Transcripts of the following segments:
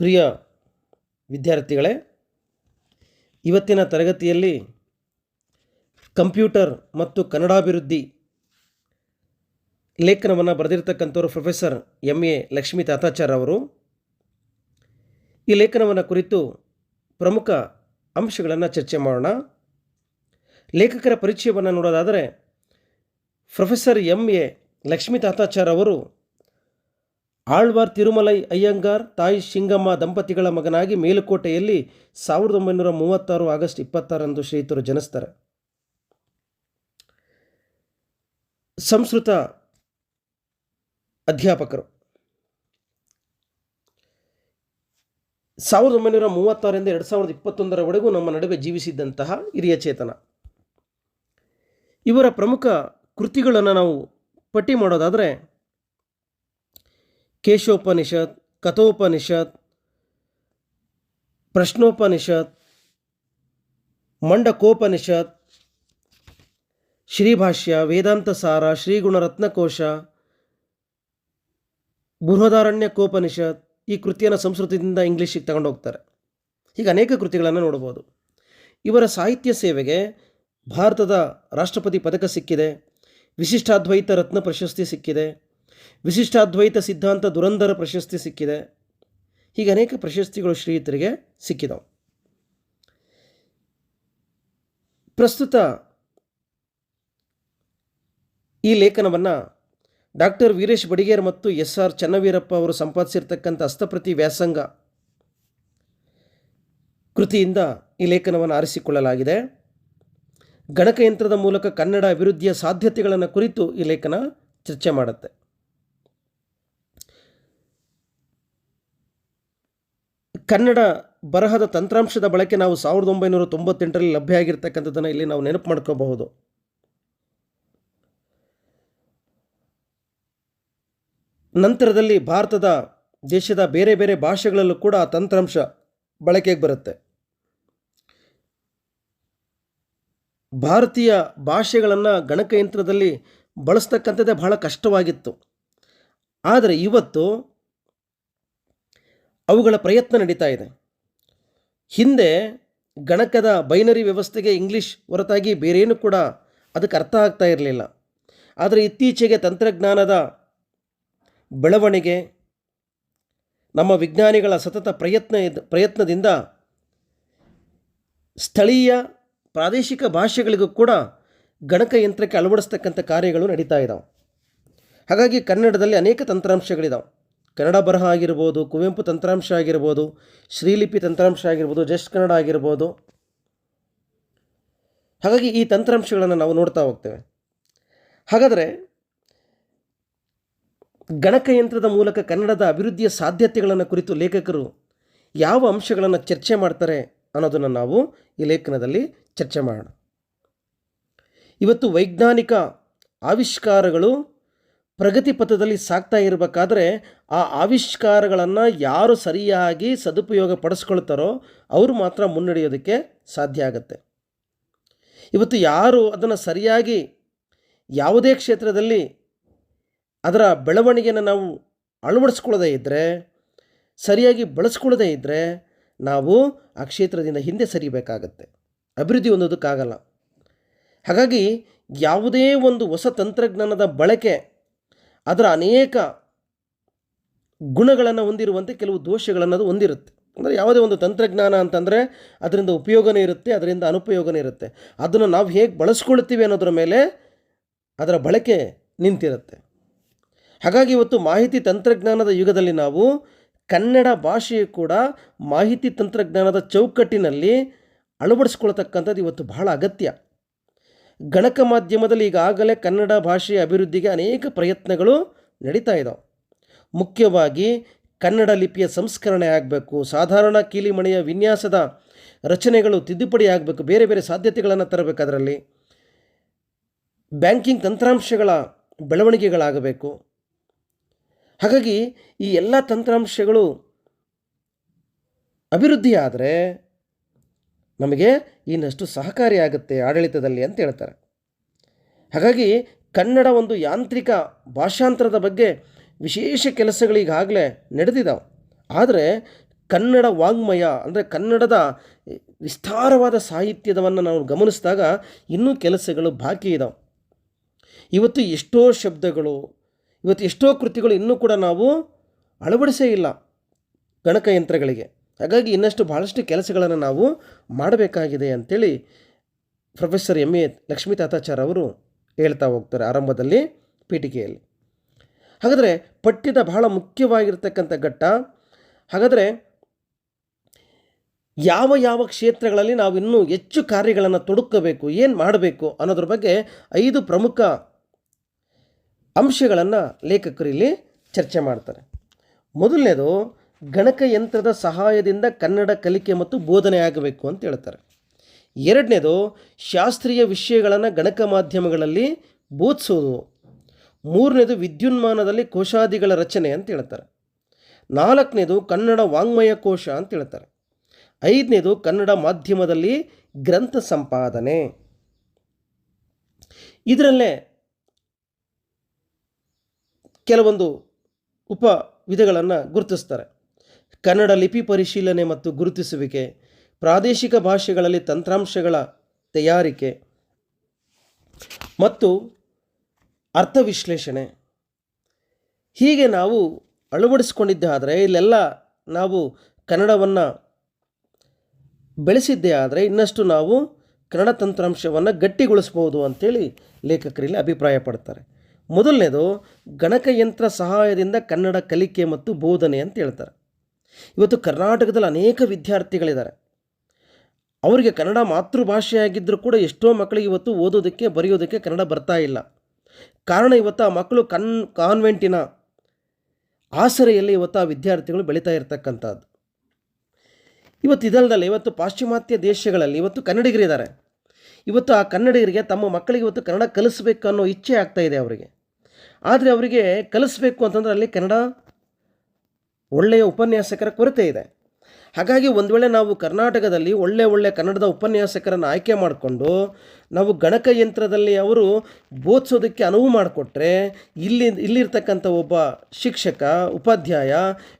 ಪ್ರಿಯ ವಿದ್ಯಾರ್ಥಿಗಳೇ, ಇವತ್ತಿನ ತರಗತಿಯಲ್ಲಿ ಕಂಪ್ಯೂಟರ್ ಮತ್ತು ಕನ್ನಡಾಭಿವೃದ್ಧಿ ಲೇಖನವನ್ನು ಬರೆದಿರ್ತಕ್ಕಂಥವ್ರು professor M A Lakshmi Tatachar ಅವರು. ಈ ಲೇಖನವನ್ನು ಕುರಿತು ಪ್ರಮುಖ ಅಂಶಗಳನ್ನು ಚರ್ಚೆ ಮಾಡೋಣ. ಲೇಖಕರ ಪರಿಚಯವನ್ನು ನೋಡೋದಾದರೆ professor M A Lakshmi Tatachar ಅವರು ಆಳ್ವಾರ್ ತಿರುಮಲೈ ಅಯ್ಯಂಗಾರ್, ತಾಯಿ ಶಿಂಗಮ್ಮ ದಂಪತಿಗಳ ಮಗನಾಗಿ ಮೇಲುಕೋಟೆಯಲ್ಲಿ ಸಾವಿರದ ಒಂಬೈನೂರ ಮೂವತ್ತಾರು ಆಗಸ್ಟ್ ಇಪ್ಪತ್ತಾರರಂದು ಶ್ರೀತರು ಜನಿಸ್ತಾರೆ. ಸಂಸ್ಕೃತ ಅಧ್ಯಾಪಕರು. ಸಾವಿರದ ಒಂಬೈನೂರ ಮೂವತ್ತಾರರಿಂದ ಎರಡು ಸಾವಿರದ ಇಪ್ಪತ್ತೊಂದರವರೆಗೂ ನಮ್ಮ ನಡುವೆ ಜೀವಿಸಿದ್ದಂತಹ ಹಿರಿಯ ಚೇತನ. ಇವರ ಪ್ರಮುಖ ಕೃತಿಗಳನ್ನು ನಾವು ಪಟ್ಟಿ ಮಾಡೋದಾದರೆ ಕೇಶೋಪನಿಷತ್, ಕಥೋಪನಿಷತ್, ಪ್ರಶ್ನೋಪನಿಷತ್, ಮಂಡಕೋಪನಿಷತ್, ಶ್ರೀಭಾಷ್ಯ ವೇದಾಂತ ಸಾರ ಶ್ರೀಗುಣರತ್ನಕೋಶ, ಬೃಹದಾರಣ್ಯಕೋಪನಿಷತ್ ಈ ಕೃತಿಯನ್ನು ಸಂಸ್ಕೃತದಿಂದ ಇಂಗ್ಲೀಷಿಗೆ ತಗೊಂಡು ಹೋಗ್ತಾರೆ. ಹೀಗೆ ಅನೇಕ ಕೃತಿಗಳನ್ನು ನೋಡ್ಬೋದು ಇವರ ಸಾಹಿತ್ಯ ಸೇವೆಗೆ ಭಾರತದ ರಾಷ್ಟ್ರಪತಿ ಪದಕ ಸಿಕ್ಕಿದೆ. ವಿಶಿಷ್ಟಾದ್ವೈತ ರತ್ನ ಪ್ರಶಸ್ತಿ ಸಿಕ್ಕಿದೆ. ವಿಶಿಷ್ಟಾದ್ವೈತ ಸಿದ್ಧಾಂತ ದುರಂಧರ ಪ್ರಶಸ್ತಿ ಸಿಕ್ಕಿದೆ. ಹೀಗೆ ಅನೇಕ ಪ್ರಶಸ್ತಿಗಳು ಶ್ರೀಯುತರಿಗೆ ಸಿಕ್ಕಿದವು. ಪ್ರಸ್ತುತ ಈ ಲೇಖನವನ್ನು ಡಾಕ್ಟರ್ ವೀರೇಶ್ ಬಡಿಗೇರ್ ಮತ್ತು ಎಸ್. ಆರ್. ಚನ್ನವೀರಪ್ಪ ಅವರು ಸಂಪಾದಿಸಿರ್ತಕ್ಕಂಥ ಹಸ್ತಪ್ರತಿ ವ್ಯಾಸಂಗ ಕೃತಿಯಿಂದ ಈ ಲೇಖನವನ್ನು ಆರಿಸಿಕೊಳ್ಳಲಾಗಿದೆ. ಗಣಕಯಂತ್ರದ ಮೂಲಕ ಕನ್ನಡ ಅಭಿವೃದ್ಧಿಯ ಸಾಧ್ಯತೆಗಳನ್ನು ಕುರಿತು ಈ ಲೇಖನ ಚರ್ಚೆ ಮಾಡುತ್ತೆ. ಕನ್ನಡ ಬರಹದ ತಂತ್ರಾಂಶದ ಬಳಕೆ ನಾವು ಸಾವಿರದ ಒಂಬೈನೂರ ತೊಂಬತ್ತೆಂಟರಲ್ಲಿ ಲಭ್ಯ ಆಗಿರ್ತಕ್ಕಂಥದ್ದನ್ನು ಇಲ್ಲಿ ನಾವು ನೆನಪು ಮಾಡ್ಕೋಬಹುದು. ನಂತರದಲ್ಲಿ ಭಾರತದ ದೇಶದ ಬೇರೆ ಬೇರೆ ಭಾಷೆಗಳಲ್ಲೂ ಕೂಡ ಆ ತಂತ್ರಾಂಶ ಬಳಕೆಗೆ ಬರುತ್ತೆ. ಭಾರತೀಯ ಭಾಷೆಗಳನ್ನು ಗಣಕಯಂತ್ರದಲ್ಲಿ ಬಳಸ್ತಕ್ಕಂಥದ್ದೇ ಬಹಳ ಕಷ್ಟವಾಗಿತ್ತು. ಆದರೆ ಇವತ್ತು ಅವುಗಳ ಪ್ರಯತ್ನ ನಡೀತಾ ಇದೆ. ಹಿಂದೆ ಗಣಕದ ಬೈನರಿ ವ್ಯವಸ್ಥೆಗೆ ಇಂಗ್ಲೀಷ್ ಹೊರತಾಗಿ ಬೇರೇನು ಕೂಡ ಅದಕ್ಕೆ ಅರ್ಥ ಆಗ್ತಾ ಇರಲಿಲ್ಲ. ಆದರೆ ಇತ್ತೀಚೆಗೆ ತಂತ್ರಜ್ಞಾನದ ಬೆಳವಣಿಗೆ, ನಮ್ಮ ವಿಜ್ಞಾನಿಗಳ ಸತತ ಪ್ರಯತ್ನ ಪ್ರಯತ್ನದಿಂದ ಸ್ಥಳೀಯ ಪ್ರಾದೇಶಿಕ ಭಾಷೆಗಳಿಗೂ ಕೂಡ ಗಣಕಯಂತ್ರಕ್ಕೆ ಅಳವಡಿಸ್ತಕ್ಕಂಥ ಕಾರ್ಯಗಳು ನಡೀತಾ ಇದ್ದಾವೆ ಹಾಗಾಗಿ ಕನ್ನಡದಲ್ಲಿ ಅನೇಕ ತಂತ್ರಾಂಶಗಳಿದಾವೆ. ಕನ್ನಡ ಬರಹ ಆಗಿರ್ಬೋದು, ಕುವೆಂಪು ತಂತ್ರಾಂಶ ಆಗಿರ್ಬೋದು, ಶ್ರೀಲಿಪಿ ತಂತ್ರಾಂಶ ಆಗಿರ್ಬೋದು, ಜಸ್ಟ್ ಕನ್ನಡ ಆಗಿರ್ಬೋದು. ಹಾಗಾಗಿ ಈ ತಂತ್ರಾಂಶಗಳನ್ನು ನಾವು ನೋಡ್ತಾ ಹೋಗ್ತೇವೆ. ಹಾಗಾದರೆ ಗಣಕಯಂತ್ರದ ಮೂಲಕ ಕನ್ನಡದ ಅಭಿವೃದ್ಧಿಯ ಸಾಧ್ಯತೆಗಳನ್ನು ಕುರಿತು ಲೇಖಕರು ಯಾವ ಅಂಶಗಳನ್ನು ಚರ್ಚೆ ಮಾಡ್ತಾರೆ ಅನ್ನೋದನ್ನು ನಾವು ಈ ಲೇಖನದಲ್ಲಿ ಚರ್ಚೆ ಮಾಡೋಣ. ಇವತ್ತು ವೈಜ್ಞಾನಿಕ ಆವಿಷ್ಕಾರಗಳು ಪ್ರಗತಿ ಪಥದಲ್ಲಿ ಸಾಗ್ತಾ ಇರಬೇಕಾದ್ರೆ ಆ ಆವಿಷ್ಕಾರಗಳನ್ನು ಯಾರು ಸರಿಯಾಗಿ ಸದುಪಯೋಗ ಪಡಿಸ್ಕೊಳ್ತಾರೋ ಅವರು ಮಾತ್ರ ಮುನ್ನಡೆಯೋದಕ್ಕೆ ಸಾಧ್ಯ ಆಗುತ್ತೆ. ಇವತ್ತು ಯಾರು ಅದನ್ನು ಸರಿಯಾಗಿ ಯಾವುದೇ ಕ್ಷೇತ್ರದಲ್ಲಿ ಅದರ ಬೆಳವಣಿಗೆಯನ್ನು ನಾವು ಅಳವಡಿಸ್ಕೊಳ್ಳದೇ ಇದ್ದರೆ ಸರಿಯಾಗಿ ಬಳಸ್ಕೊಳ್ಳದೇ ಇದ್ದರೆ ನಾವು ಆ ಕ್ಷೇತ್ರದಿಂದ ಹಿಂದೆ ಸರಿಬೇಕಾಗತ್ತೆ. ಅಭಿವೃದ್ಧಿ ಹೊಂದೋದಕ್ಕಾಗಲ್ಲ. ಹಾಗಾಗಿ ಯಾವುದೇ ಒಂದು ಹೊಸ ತಂತ್ರಜ್ಞಾನದ ಬಳಕೆ ಅದರ ಅನೇಕ ಗುಣಗಳನ್ನು ಹೊಂದಿರುವಂತೆ ಕೆಲವು ದೋಷಗಳನ್ನು ಅದು ಹೊಂದಿರುತ್ತೆ. ಅಂದರೆ ಯಾವುದೇ ಒಂದು ತಂತ್ರಜ್ಞಾನ ಅಂತಂದರೆ ಅದರಿಂದ ಉಪಯೋಗನೇ ಇರುತ್ತೆ, ಅದರಿಂದ ಅನುಪಯೋಗನೇ ಇರುತ್ತೆ. ಅದನ್ನು ನಾವು ಹೇಗೆ ಬಳಸ್ಕೊಳ್ತೀವಿ ಅನ್ನೋದ್ರ ಮೇಲೆ ಅದರ ಬಳಕೆ ನಿಂತಿರುತ್ತೆ. ಹಾಗಾಗಿ ಇವತ್ತು ಮಾಹಿತಿ ತಂತ್ರಜ್ಞಾನದ ಯುಗದಲ್ಲಿ ನಾವು ಕನ್ನಡ ಭಾಷೆಯು ಕೂಡ ಮಾಹಿತಿ ತಂತ್ರಜ್ಞಾನದ ಚೌಕಟ್ಟಿನಲ್ಲಿ ಅಳವಡಿಸ್ಕೊಳ್ತಕ್ಕಂಥದ್ದು ಇವತ್ತು ಬಹಳ ಅಗತ್ಯ. ಗಣಕ ಮಾಧ್ಯಮದಲ್ಲಿ ಈಗಾಗಲೇ ಕನ್ನಡ ಭಾಷೆಯ ಅಭಿವೃದ್ಧಿಗೆ ಅನೇಕ ಪ್ರಯತ್ನಗಳು ನಡೀತಾ ಇದ್ದಾವೆ ಮುಖ್ಯವಾಗಿ ಕನ್ನಡ ಲಿಪಿಯ ಸಂಸ್ಕರಣೆ ಆಗಬೇಕು, ಸಾಧಾರಣ ಕೀಲಿಮಣೆಯ ವಿನ್ಯಾಸದ ರಚನೆಗಳು ತಿದ್ದುಪಡಿ ಆಗಬೇಕು, ಬೇರೆ ಬೇರೆ ಸಾಧ್ಯತೆಗಳನ್ನು ತರಬೇಕು ಅದರಲ್ಲಿ. ಬ್ಯಾಂಕಿಂಗ್ ತಂತ್ರಾಂಶಗಳ ಬೆಳವಣಿಗೆಗಳಾಗಬೇಕು. ಹಾಗಾಗಿ ಈ ಎಲ್ಲ ತಂತ್ರಾಂಶಗಳು ಅಭಿವೃದ್ಧಿ ಆದರೆ ನಮಗೆ ಇನ್ನಷ್ಟು ಸಹಕಾರಿಯಾಗುತ್ತೆ ಆಡಳಿತದಲ್ಲಿ ಅಂತ ಹೇಳ್ತಾರೆ. ಹಾಗಾಗಿ ಕನ್ನಡ ಒಂದು ಯಾಂತ್ರಿಕ ಭಾಷಾಂತರದ ಬಗ್ಗೆ ವಿಶೇಷ ಕೆಲಸಗಳಿಗಾಗಲೇ ನಡೆದಿದ್ದಾವೆ ಆದರೆ ಕನ್ನಡ ವಾಂಗ್ಮಯ ಅಂದರೆ ಕನ್ನಡದ ವಿಸ್ತಾರವಾದ ಸಾಹಿತ್ಯದವನ್ನು ನಾವು ಗಮನಿಸಿದಾಗ ಇನ್ನೂ ಕೆಲಸಗಳು ಬಾಕಿ ಇದಾವೆ. ಇವತ್ತು ಎಷ್ಟೋ ಶಬ್ದಗಳು, ಇವತ್ತು ಎಷ್ಟೋ ಕೃತಿಗಳು ಇನ್ನೂ ಕೂಡ ನಾವು ಅಳವಡಿಸೇ ಇಲ್ಲ ಗಣಕಯಂತ್ರಗಳಿಗೆ. ಹಾಗಾಗಿ ಇನ್ನಷ್ಟು ಭಾಳಷ್ಟು ಕೆಲಸಗಳನ್ನು ನಾವು ಮಾಡಬೇಕಾಗಿದೆ ಅಂಥೇಳಿ professor M A Lakshmi Tatachar ಅವರು ಹೇಳ್ತಾ ಹೋಗ್ತಾರೆ ಆರಂಭದಲ್ಲಿ ಪೀಠಿಕೆಯಲ್ಲಿ. ಹಾಗಾದರೆ ಪಠ್ಯದ ಬಹಳ ಮುಖ್ಯವಾಗಿರ್ತಕ್ಕಂಥ ಘಟ್ಟ, ಹಾಗಾದರೆ ಯಾವ ಯಾವ ಕ್ಷೇತ್ರಗಳಲ್ಲಿ ನಾವು ಇನ್ನೂ ಹೆಚ್ಚು ಕಾರ್ಯಗಳನ್ನು ತೊಡಕಬೇಕು, ಏನು ಮಾಡಬೇಕು ಅನ್ನೋದ್ರ ಬಗ್ಗೆ ಐದು ಪ್ರಮುಖ ಅಂಶಗಳನ್ನು ಲೇಖಕರು ಇಲ್ಲಿ ಚರ್ಚೆ ಮಾಡ್ತಾರೆ. ಮೊದಲನೇದು ಗಣಕಯಂತ್ರದ ಸಹಾಯದಿಂದ ಕನ್ನಡ ಕಲಿಕೆ ಮತ್ತು ಬೋಧನೆ ಆಗಬೇಕು ಅಂತ ಹೇಳ್ತಾರೆ. ಎರಡನೇದು, ಶಾಸ್ತ್ರೀಯ ವಿಷಯಗಳನ್ನು ಗಣಕ ಮಾಧ್ಯಮಗಳಲ್ಲಿ ಬೋಧಿಸೋದು. ಮೂರನೇದು, ವಿದ್ಯುನ್ಮಾನದಲ್ಲಿ ಕೋಶಾದಿಗಳ ರಚನೆ ಅಂತ ಹೇಳ್ತಾರೆ. ನಾಲ್ಕನೇದು, ಕನ್ನಡ ವಾಂಗ್ಮಯ ಕೋಶ ಅಂತ ಹೇಳ್ತಾರೆ. ಐದನೇದು, ಕನ್ನಡ ಮಾಧ್ಯಮದಲ್ಲಿ ಗ್ರಂಥ ಸಂಪಾದನೆ. ಇದರಲ್ಲೇ ಕೆಲವೊಂದು ಉಪ ವಿಧಗಳನ್ನು ಗುರುತಿಸ್ತಾರೆ. ಕನ್ನಡ ಲಿಪಿ ಪರಿಶೀಲನೆ ಮತ್ತು ಗುರುತಿಸುವಿಕೆ, ಪ್ರಾದೇಶಿಕ ಭಾಷೆಗಳಲ್ಲಿ ತಂತ್ರಾಂಶಗಳ ತಯಾರಿಕೆ ಮತ್ತು ಅರ್ಥ ವಿಶ್ಲೇಷಣೆ ಹೀಗೆ ನಾವು ಅಳವಡಿಸ್ಕೊಂಡಿದ್ದೆ ಆದರೆ, ಇಲ್ಲೆಲ್ಲ ನಾವು ಕನ್ನಡವನ್ನು ಬೆಳೆಸಿದ್ದೇ ಆದರೆ, ಇನ್ನಷ್ಟು ನಾವು ಕನ್ನಡ ತಂತ್ರಾಂಶವನ್ನು ಗಟ್ಟಿಗೊಳಿಸ್ಬೋದು ಅಂತೇಳಿ ಲೇಖಕರಲ್ಲಿ ಅಭಿಪ್ರಾಯ ಪಡ್ತಾರೆ. ಮೊದಲನೇದು, ಗಣಕಯಂತ್ರ ಸಹಾಯದಿಂದ ಕನ್ನಡ ಕಲಿಕೆ ಮತ್ತು ಬೋಧನೆ ಅಂತ ಹೇಳ್ತಾರೆ. ಇವತ್ತು ಕರ್ನಾಟಕದಲ್ಲಿ ಅನೇಕ ವಿದ್ಯಾರ್ಥಿಗಳಿದ್ದಾರೆ. ಅವರಿಗೆ ಕನ್ನಡ ಮಾತೃಭಾಷೆಯಾಗಿದ್ದರೂ ಕೂಡ ಎಷ್ಟೋ ಮಕ್ಕಳಿಗೆ ಇವತ್ತು ಓದೋದಕ್ಕೆ, ಬರೆಯೋದಕ್ಕೆ ಕನ್ನಡ ಬರ್ತಾ ಇಲ್ಲ. ಕಾರಣ ಇವತ್ತು ಆ ಮಕ್ಕಳು ಕನ್, ಕಾನ್ವೆಂಟಿನ ಆಸರೆಯಲ್ಲಿ ಇವತ್ತು ಆ ವಿದ್ಯಾರ್ಥಿಗಳು ಬೆಳೀತಾ ಇರತಕ್ಕಂಥದ್ದು. ಇವತ್ತು ಇದಲ್ಲದಲ್ಲ ಇವತ್ತು ಪಾಶ್ಚಿಮಾತ್ಯ ದೇಶಗಳಲ್ಲಿ ಇವತ್ತು ಕನ್ನಡಿಗರಿದ್ದಾರೆ. ಇವತ್ತು ಆ ಕನ್ನಡಿಗರಿಗೆ, ತಮ್ಮ ಮಕ್ಕಳಿಗೆ ಇವತ್ತು ಕನ್ನಡ ಕಲಿಸ್ಬೇಕು ಅನ್ನೋ ಇಚ್ಛೆ ಆಗ್ತಾ ಇದೆ ಅವರಿಗೆ. ಆದರೆ ಅವರಿಗೆ ಕಲಿಸ್ಬೇಕು ಅಂತಂದ್ರೆ ಅಲ್ಲಿ ಕನ್ನಡ ಒಳ್ಳೆಯ ಉಪನ್ಯಾಸಕರ ಕೊರತೆ ಇದೆ. ಹಾಗಾಗಿ ಒಂದು ವೇಳೆ ನಾವು ಕರ್ನಾಟಕದಲ್ಲಿ ಒಳ್ಳೆ ಒಳ್ಳೆ ಕನ್ನಡದ ಉಪನ್ಯಾಸಕರನ್ನು ಆಯ್ಕೆ ಮಾಡಿಕೊಂಡು ನಾವು ಗಣಕಯಂತ್ರದಲ್ಲಿ ಅವರು ಬೋಧಿಸೋದಕ್ಕೆ ಅನುವು ಮಾಡಿಕೊಟ್ರೆ ಇಲ್ಲಿ, ಇಲ್ಲಿರ್ತಕ್ಕಂಥ ಒಬ್ಬ ಶಿಕ್ಷಕ, ಉಪಾಧ್ಯಾಯ,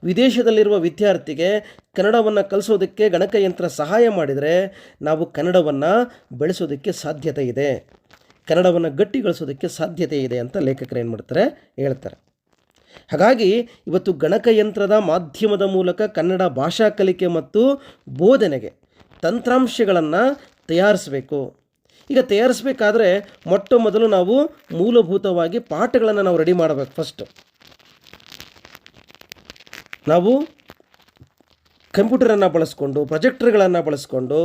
ವಿದೇಶದಲ್ಲಿರುವ ವಿದ್ಯಾರ್ಥಿಗೆ ಕನ್ನಡವನ್ನು ಕಲಿಸೋದಕ್ಕೆ ಗಣಕಯಂತ್ರ ಸಹಾಯ ಮಾಡಿದರೆ ನಾವು ಕನ್ನಡವನ್ನು ಬೆಳೆಸೋದಕ್ಕೆ ಸಾಧ್ಯತೆ ಇದೆ. ಕನ್ನಡವನ್ನು ಗಟ್ಟಿಗೊಳಿಸೋದಕ್ಕೆ ಸಾಧ್ಯತೆ ಇದೆ ಅಂತ ಲೇಖಕರು ಏನು ಮಾಡ್ತಾರೆ? ಹೇಳ್ತಾರೆ. ಹಾಗಾಗಿ ಇವತ್ತು ಗಣಕಯಂತ್ರದ ಮಾಧ್ಯಮದ ಮೂಲಕ ಕನ್ನಡ ಭಾಷಾ ಕಲಿಕೆ ಮತ್ತು ಬೋಧನೆಗೆ ತಂತ್ರಾಂಶಗಳನ್ನು ತಯಾರಿಸಬೇಕು. ಈಗ ತಯಾರಿಸಬೇಕಾದ್ರೆ ಮೊಟ್ಟ ಮೊದಲು ನಾವು ಮೂಲಭೂತವಾಗಿ ಪಾಠಗಳನ್ನು ನಾವು ರೆಡಿ ಮಾಡಬೇಕು ಫಸ್ಟ್ ನಾವು ಕಂಪ್ಯೂಟರನ್ನು ಬಳಸ್ಕೊಂಡು ಪ್ರೊಜೆಕ್ಟರ್ಗಳನ್ನು ಬಳಸ್ಕೊಂಡು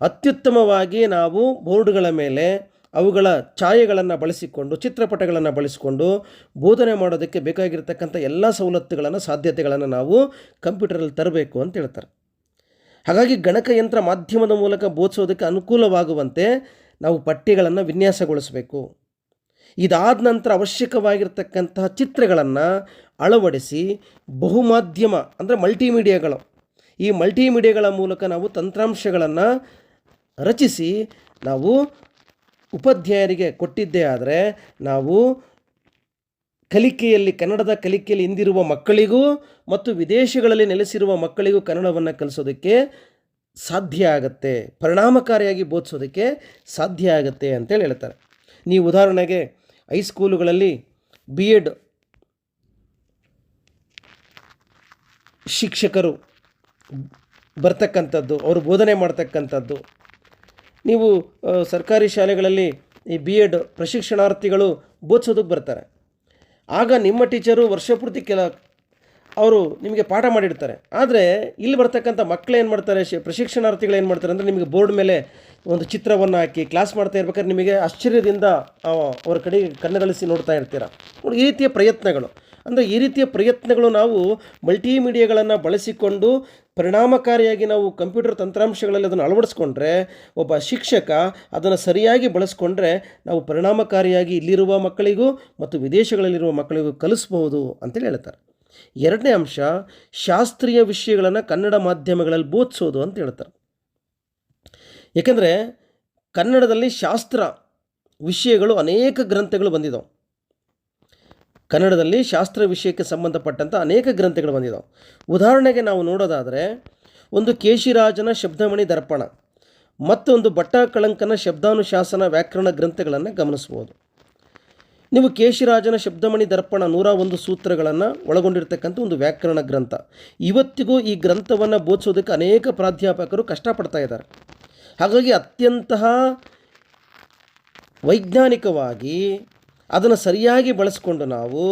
ಅತ್ಯುತ್ತಮವಾಗಿ ನಾವು ಬೋರ್ಡ್ಗಳ ಮೇಲೆ ಅವುಗಳ ಛಾಯೆಗಳನ್ನು ಬಳಸಿಕೊಂಡು, ಚಿತ್ರಪಟಗಳನ್ನು ಬಳಸಿಕೊಂಡು ಬೋಧನೆ ಮಾಡೋದಕ್ಕೆ ಬೇಕಾಗಿರ್ತಕ್ಕಂಥ ಎಲ್ಲ ಸವಲತ್ತುಗಳನ್ನು, ಸಾಧ್ಯತೆಗಳನ್ನು ನಾವು ಕಂಪ್ಯೂಟರಲ್ಲಿ ತರಬೇಕು ಅಂತ ಹೇಳ್ತಾರೆ. ಹಾಗಾಗಿ ಗಣಕಯಂತ್ರ ಮಾಧ್ಯಮದ ಮೂಲಕ ಬೋಧಿಸೋದಕ್ಕೆ ಅನುಕೂಲವಾಗುವಂತೆ ನಾವು ಪಠ್ಯಗಳನ್ನು ವಿನ್ಯಾಸಗೊಳಿಸಬೇಕು. ಇದಾದ ನಂತರ ಅವಶ್ಯಕವಾಗಿರ್ತಕ್ಕಂತಹ ಚಿತ್ರಗಳನ್ನು ಅಳವಡಿಸಿ ಬಹುಮಾಧ್ಯಮ ಅಂದರೆ ಮಲ್ಟಿಮೀಡಿಯಾಗಳು, ಈ ಮಲ್ಟಿಮೀಡಿಯಾಗಳ ಮೂಲಕ ನಾವು ತಂತ್ರಾಂಶಗಳನ್ನು ರಚಿಸಿ ನಾವು ಉಪಾಧ್ಯಾಯರಿಗೆ ಕೊಟ್ಟಿದ್ದೇ ಆದರೆ ನಾವು ಕಲಿಕೆಯಲ್ಲಿ, ಕನ್ನಡದ ಕಲಿಕೆಯಲ್ಲಿ ಹಿಂದಿರುವ ಮಕ್ಕಳಿಗೂ ಮತ್ತು ವಿದೇಶಗಳಲ್ಲಿ ನೆಲೆಸಿರುವ ಮಕ್ಕಳಿಗೂ ಕನ್ನಡವನ್ನು ಕಲಿಸೋದಕ್ಕೆ ಸಾಧ್ಯ ಆಗುತ್ತೆ, ಪರಿಣಾಮಕಾರಿಯಾಗಿ ಬೋಧಿಸೋದಕ್ಕೆ ಸಾಧ್ಯ ಆಗುತ್ತೆ ಅಂತೇಳಿ ಹೇಳ್ತಾರೆ. ನೀವು ಉದಾಹರಣೆಗೆ ಹೈಸ್ಕೂಲುಗಳಲ್ಲಿ ಬಿ ಎಡ್ ಶಿಕ್ಷಕರು ಬರ್ತಕ್ಕಂಥದ್ದು, ಅವರು ಬೋಧನೆ ಮಾಡ್ತಕ್ಕಂಥದ್ದು ನೀವು ಸರ್ಕಾರಿ ಶಾಲೆಗಳಲ್ಲಿ ಈ ಬಿ ಎಡ್ ಪ್ರಶಿಕ್ಷಣಾರ್ಥಿಗಳು ಬೋಧಿಸೋದಕ್ಕೆ ಬರ್ತಾರೆ. ಆಗ ನಿಮ್ಮ ಟೀಚರು ವರ್ಷಪೂರ್ತಿ ಕೆಲ, ಅವರು ನಿಮಗೆ ಪಾಠ ಮಾಡಿರ್ತಾರೆ ಆದರೆ ಇಲ್ಲಿ ಬರ್ತಕ್ಕಂಥ ಮಕ್ಕಳು ಏನು ಮಾಡ್ತಾರೆ, ಶಿ, ಪ್ರಶಿಕ್ಷಣಾರ್ಥಿಗಳು ಏನು ಮಾಡ್ತಾರೆ ಅಂದರೆ ನಿಮಗೆ ಬೋರ್ಡ್ ಮೇಲೆ ಒಂದು ಚಿತ್ರವನ್ನು ಹಾಕಿ ಕ್ಲಾಸ್ ಮಾಡ್ತಾ ಇರ್ಬೇಕಾದ್ರೆ ನಿಮಗೆ ಆಶ್ಚರ್ಯದಿಂದ ಅವರ ಕಡೆ ಕಣ್ಣುಗಳಿಸಿ ನೋಡ್ತಾ ಇರ್ತೀರ. ಈ ರೀತಿಯ ಪ್ರಯತ್ನಗಳು. ಅಂದರೆ ಈ ರೀತಿಯ ಪ್ರಯತ್ನಗಳು ನಾವು ಮಲ್ಟಿಮೀಡಿಯಾಗಳನ್ನು ಬಳಸಿಕೊಂಡು ಪರಿಣಾಮಕಾರಿಯಾಗಿ ನಾವು ಕಂಪ್ಯೂಟರ್ ತಂತ್ರಾಂಶಗಳಲ್ಲಿ ಅದನ್ನು ಅಳವಡಿಸ್ಕೊಂಡ್ರೆ, ಒಬ್ಬ ಶಿಕ್ಷಕ ಅದನ್ನು ಸರಿಯಾಗಿ ಬಳಸ್ಕೊಂಡ್ರೆ ನಾವು ಪರಿಣಾಮಕಾರಿಯಾಗಿ ಇಲ್ಲಿರುವ ಮಕ್ಕಳಿಗೂ ಮತ್ತು ವಿದೇಶಗಳಲ್ಲಿರುವ ಮಕ್ಕಳಿಗೂ ಕಲಿಸ್ಬೋದು ಅಂತೇಳಿ ಹೇಳ್ತಾರೆ. ಎರಡನೇ ಅಂಶ, ಶಾಸ್ತ್ರೀಯ ವಿಷಯಗಳನ್ನು ಕನ್ನಡ ಮಾಧ್ಯಮಗಳಲ್ಲಿ ಬೋಧಿಸೋದು ಅಂತ ಹೇಳ್ತಾರೆ. ಏಕೆಂದರೆ ಕನ್ನಡದಲ್ಲಿ ಶಾಸ್ತ್ರ ವಿಷಯಗಳು ಅನೇಕ ಗ್ರಂಥಗಳು ಬಂದಿದ್ದಾವೆ ಕನ್ನಡದಲ್ಲಿ ಶಾಸ್ತ್ರ ವಿಷಯಕ್ಕೆ ಸಂಬಂಧಪಟ್ಟಂಥ ಅನೇಕ ಗ್ರಂಥಗಳು ಬಂದಿದ್ದಾವೆ ಉದಾಹರಣೆಗೆ ನಾವು ನೋಡೋದಾದರೆ, ಒಂದು ಕೇಶಿರಾಜನ ಶಬ್ದಮಣಿ ದರ್ಪಣ, ಮತ್ತೊಂದು ಭಟ್ಟಕಳಂಕನ ಶಬ್ದಾನುಶಾಸನ ವ್ಯಾಕರಣ ಗ್ರಂಥಗಳನ್ನು ಗಮನಿಸ್ಬೋದು. ನೀವು ಕೇಶಿರಾಜನ ಶಬ್ದಮಣಿ ದರ್ಪಣ ನೂರ ಒಂದು ಸೂತ್ರಗಳನ್ನು ಒಳಗೊಂಡಿರ್ತಕ್ಕಂಥ ಒಂದು ವ್ಯಾಕರಣ ಗ್ರಂಥ. ಇವತ್ತಿಗೂ ಈ ಗ್ರಂಥವನ್ನು ಬೋಧಿಸೋದಕ್ಕೆ ಅನೇಕ ಪ್ರಾಧ್ಯಾಪಕರು ಕಷ್ಟಪಡ್ತಾ ಇದ್ದಾರೆ. ಹಾಗಾಗಿ ಅತ್ಯಂತಹ ವೈಜ್ಞಾನಿಕವಾಗಿ ಅದನ್ನು ಸರಿಯಾಗಿ ಬಳಸ್ಕೊಂಡು ನಾವು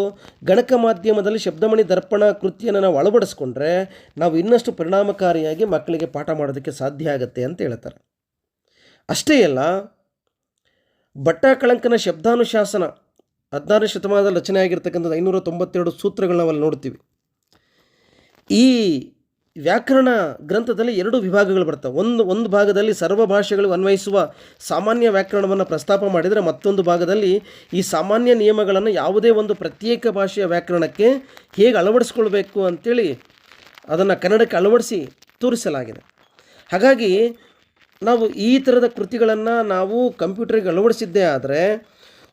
ಗಣಕ ಮಾಧ್ಯಮದಲ್ಲಿ ಶಬ್ದಮಣಿ ದರ್ಪಣ ಕೃತಿಯನ್ನು ನಾವು ಅಳವಡಿಸ್ಕೊಂಡ್ರೆ ನಾವು ಇನ್ನಷ್ಟು ಪರಿಣಾಮಕಾರಿಯಾಗಿ ಮಕ್ಕಳಿಗೆ ಪಾಠ ಮಾಡೋದಕ್ಕೆ ಸಾಧ್ಯ ಆಗುತ್ತೆ ಅಂತ ಹೇಳ್ತಾರೆ. ಅಷ್ಟೇ ಅಲ್ಲ, ಭಟ್ಟಕಳಂಕನ ಶಬ್ದಾನುಶಾಸನ ಹದಿನಾರನೇ ಶತಮಾನದ ರಚನೆ ಆಗಿರ್ತಕ್ಕಂಥದ್ದು ಐನೂರ ತೊಂಬತ್ತೆರಡು ಸೂತ್ರಗಳನ್ನ ನೋಡ್ತೀವಿ. ಈ ವ್ಯಾಕರಣ ಗ್ರಂಥದಲ್ಲಿ ಎರಡು ವಿಭಾಗಗಳು ಬರ್ತವೆ. ಒಂದು ಒಂದು ಭಾಗದಲ್ಲಿ ಸರ್ವ ಭಾಷೆಗಳು ಅನ್ವಯಿಸುವ ಸಾಮಾನ್ಯ ವ್ಯಾಕರಣವನ್ನು ಪ್ರಸ್ತಾಪ ಮಾಡಿದರೆ ಮತ್ತೊಂದು ಭಾಗದಲ್ಲಿ ಈ ಸಾಮಾನ್ಯ ನಿಯಮಗಳನ್ನು ಯಾವುದೇ ಒಂದು ಪ್ರತ್ಯೇಕ ಭಾಷೆಯ ವ್ಯಾಕರಣಕ್ಕೆ ಹೇಗೆ ಅಳವಡಿಸ್ಕೊಳ್ಬೇಕು ಅಂಥೇಳಿ ಅದನ್ನು ಕನ್ನಡಕ್ಕೆ ಅಳವಡಿಸಿ ತೋರಿಸಲಾಗಿದೆ. ಹಾಗಾಗಿ ನಾವು ಈ ಥರದ ಕೃತಿಗಳನ್ನು ನಾವು ಕಂಪ್ಯೂಟರ್ಗೆ ಅಳವಡಿಸಿದ್ದೇ ಆದರೆ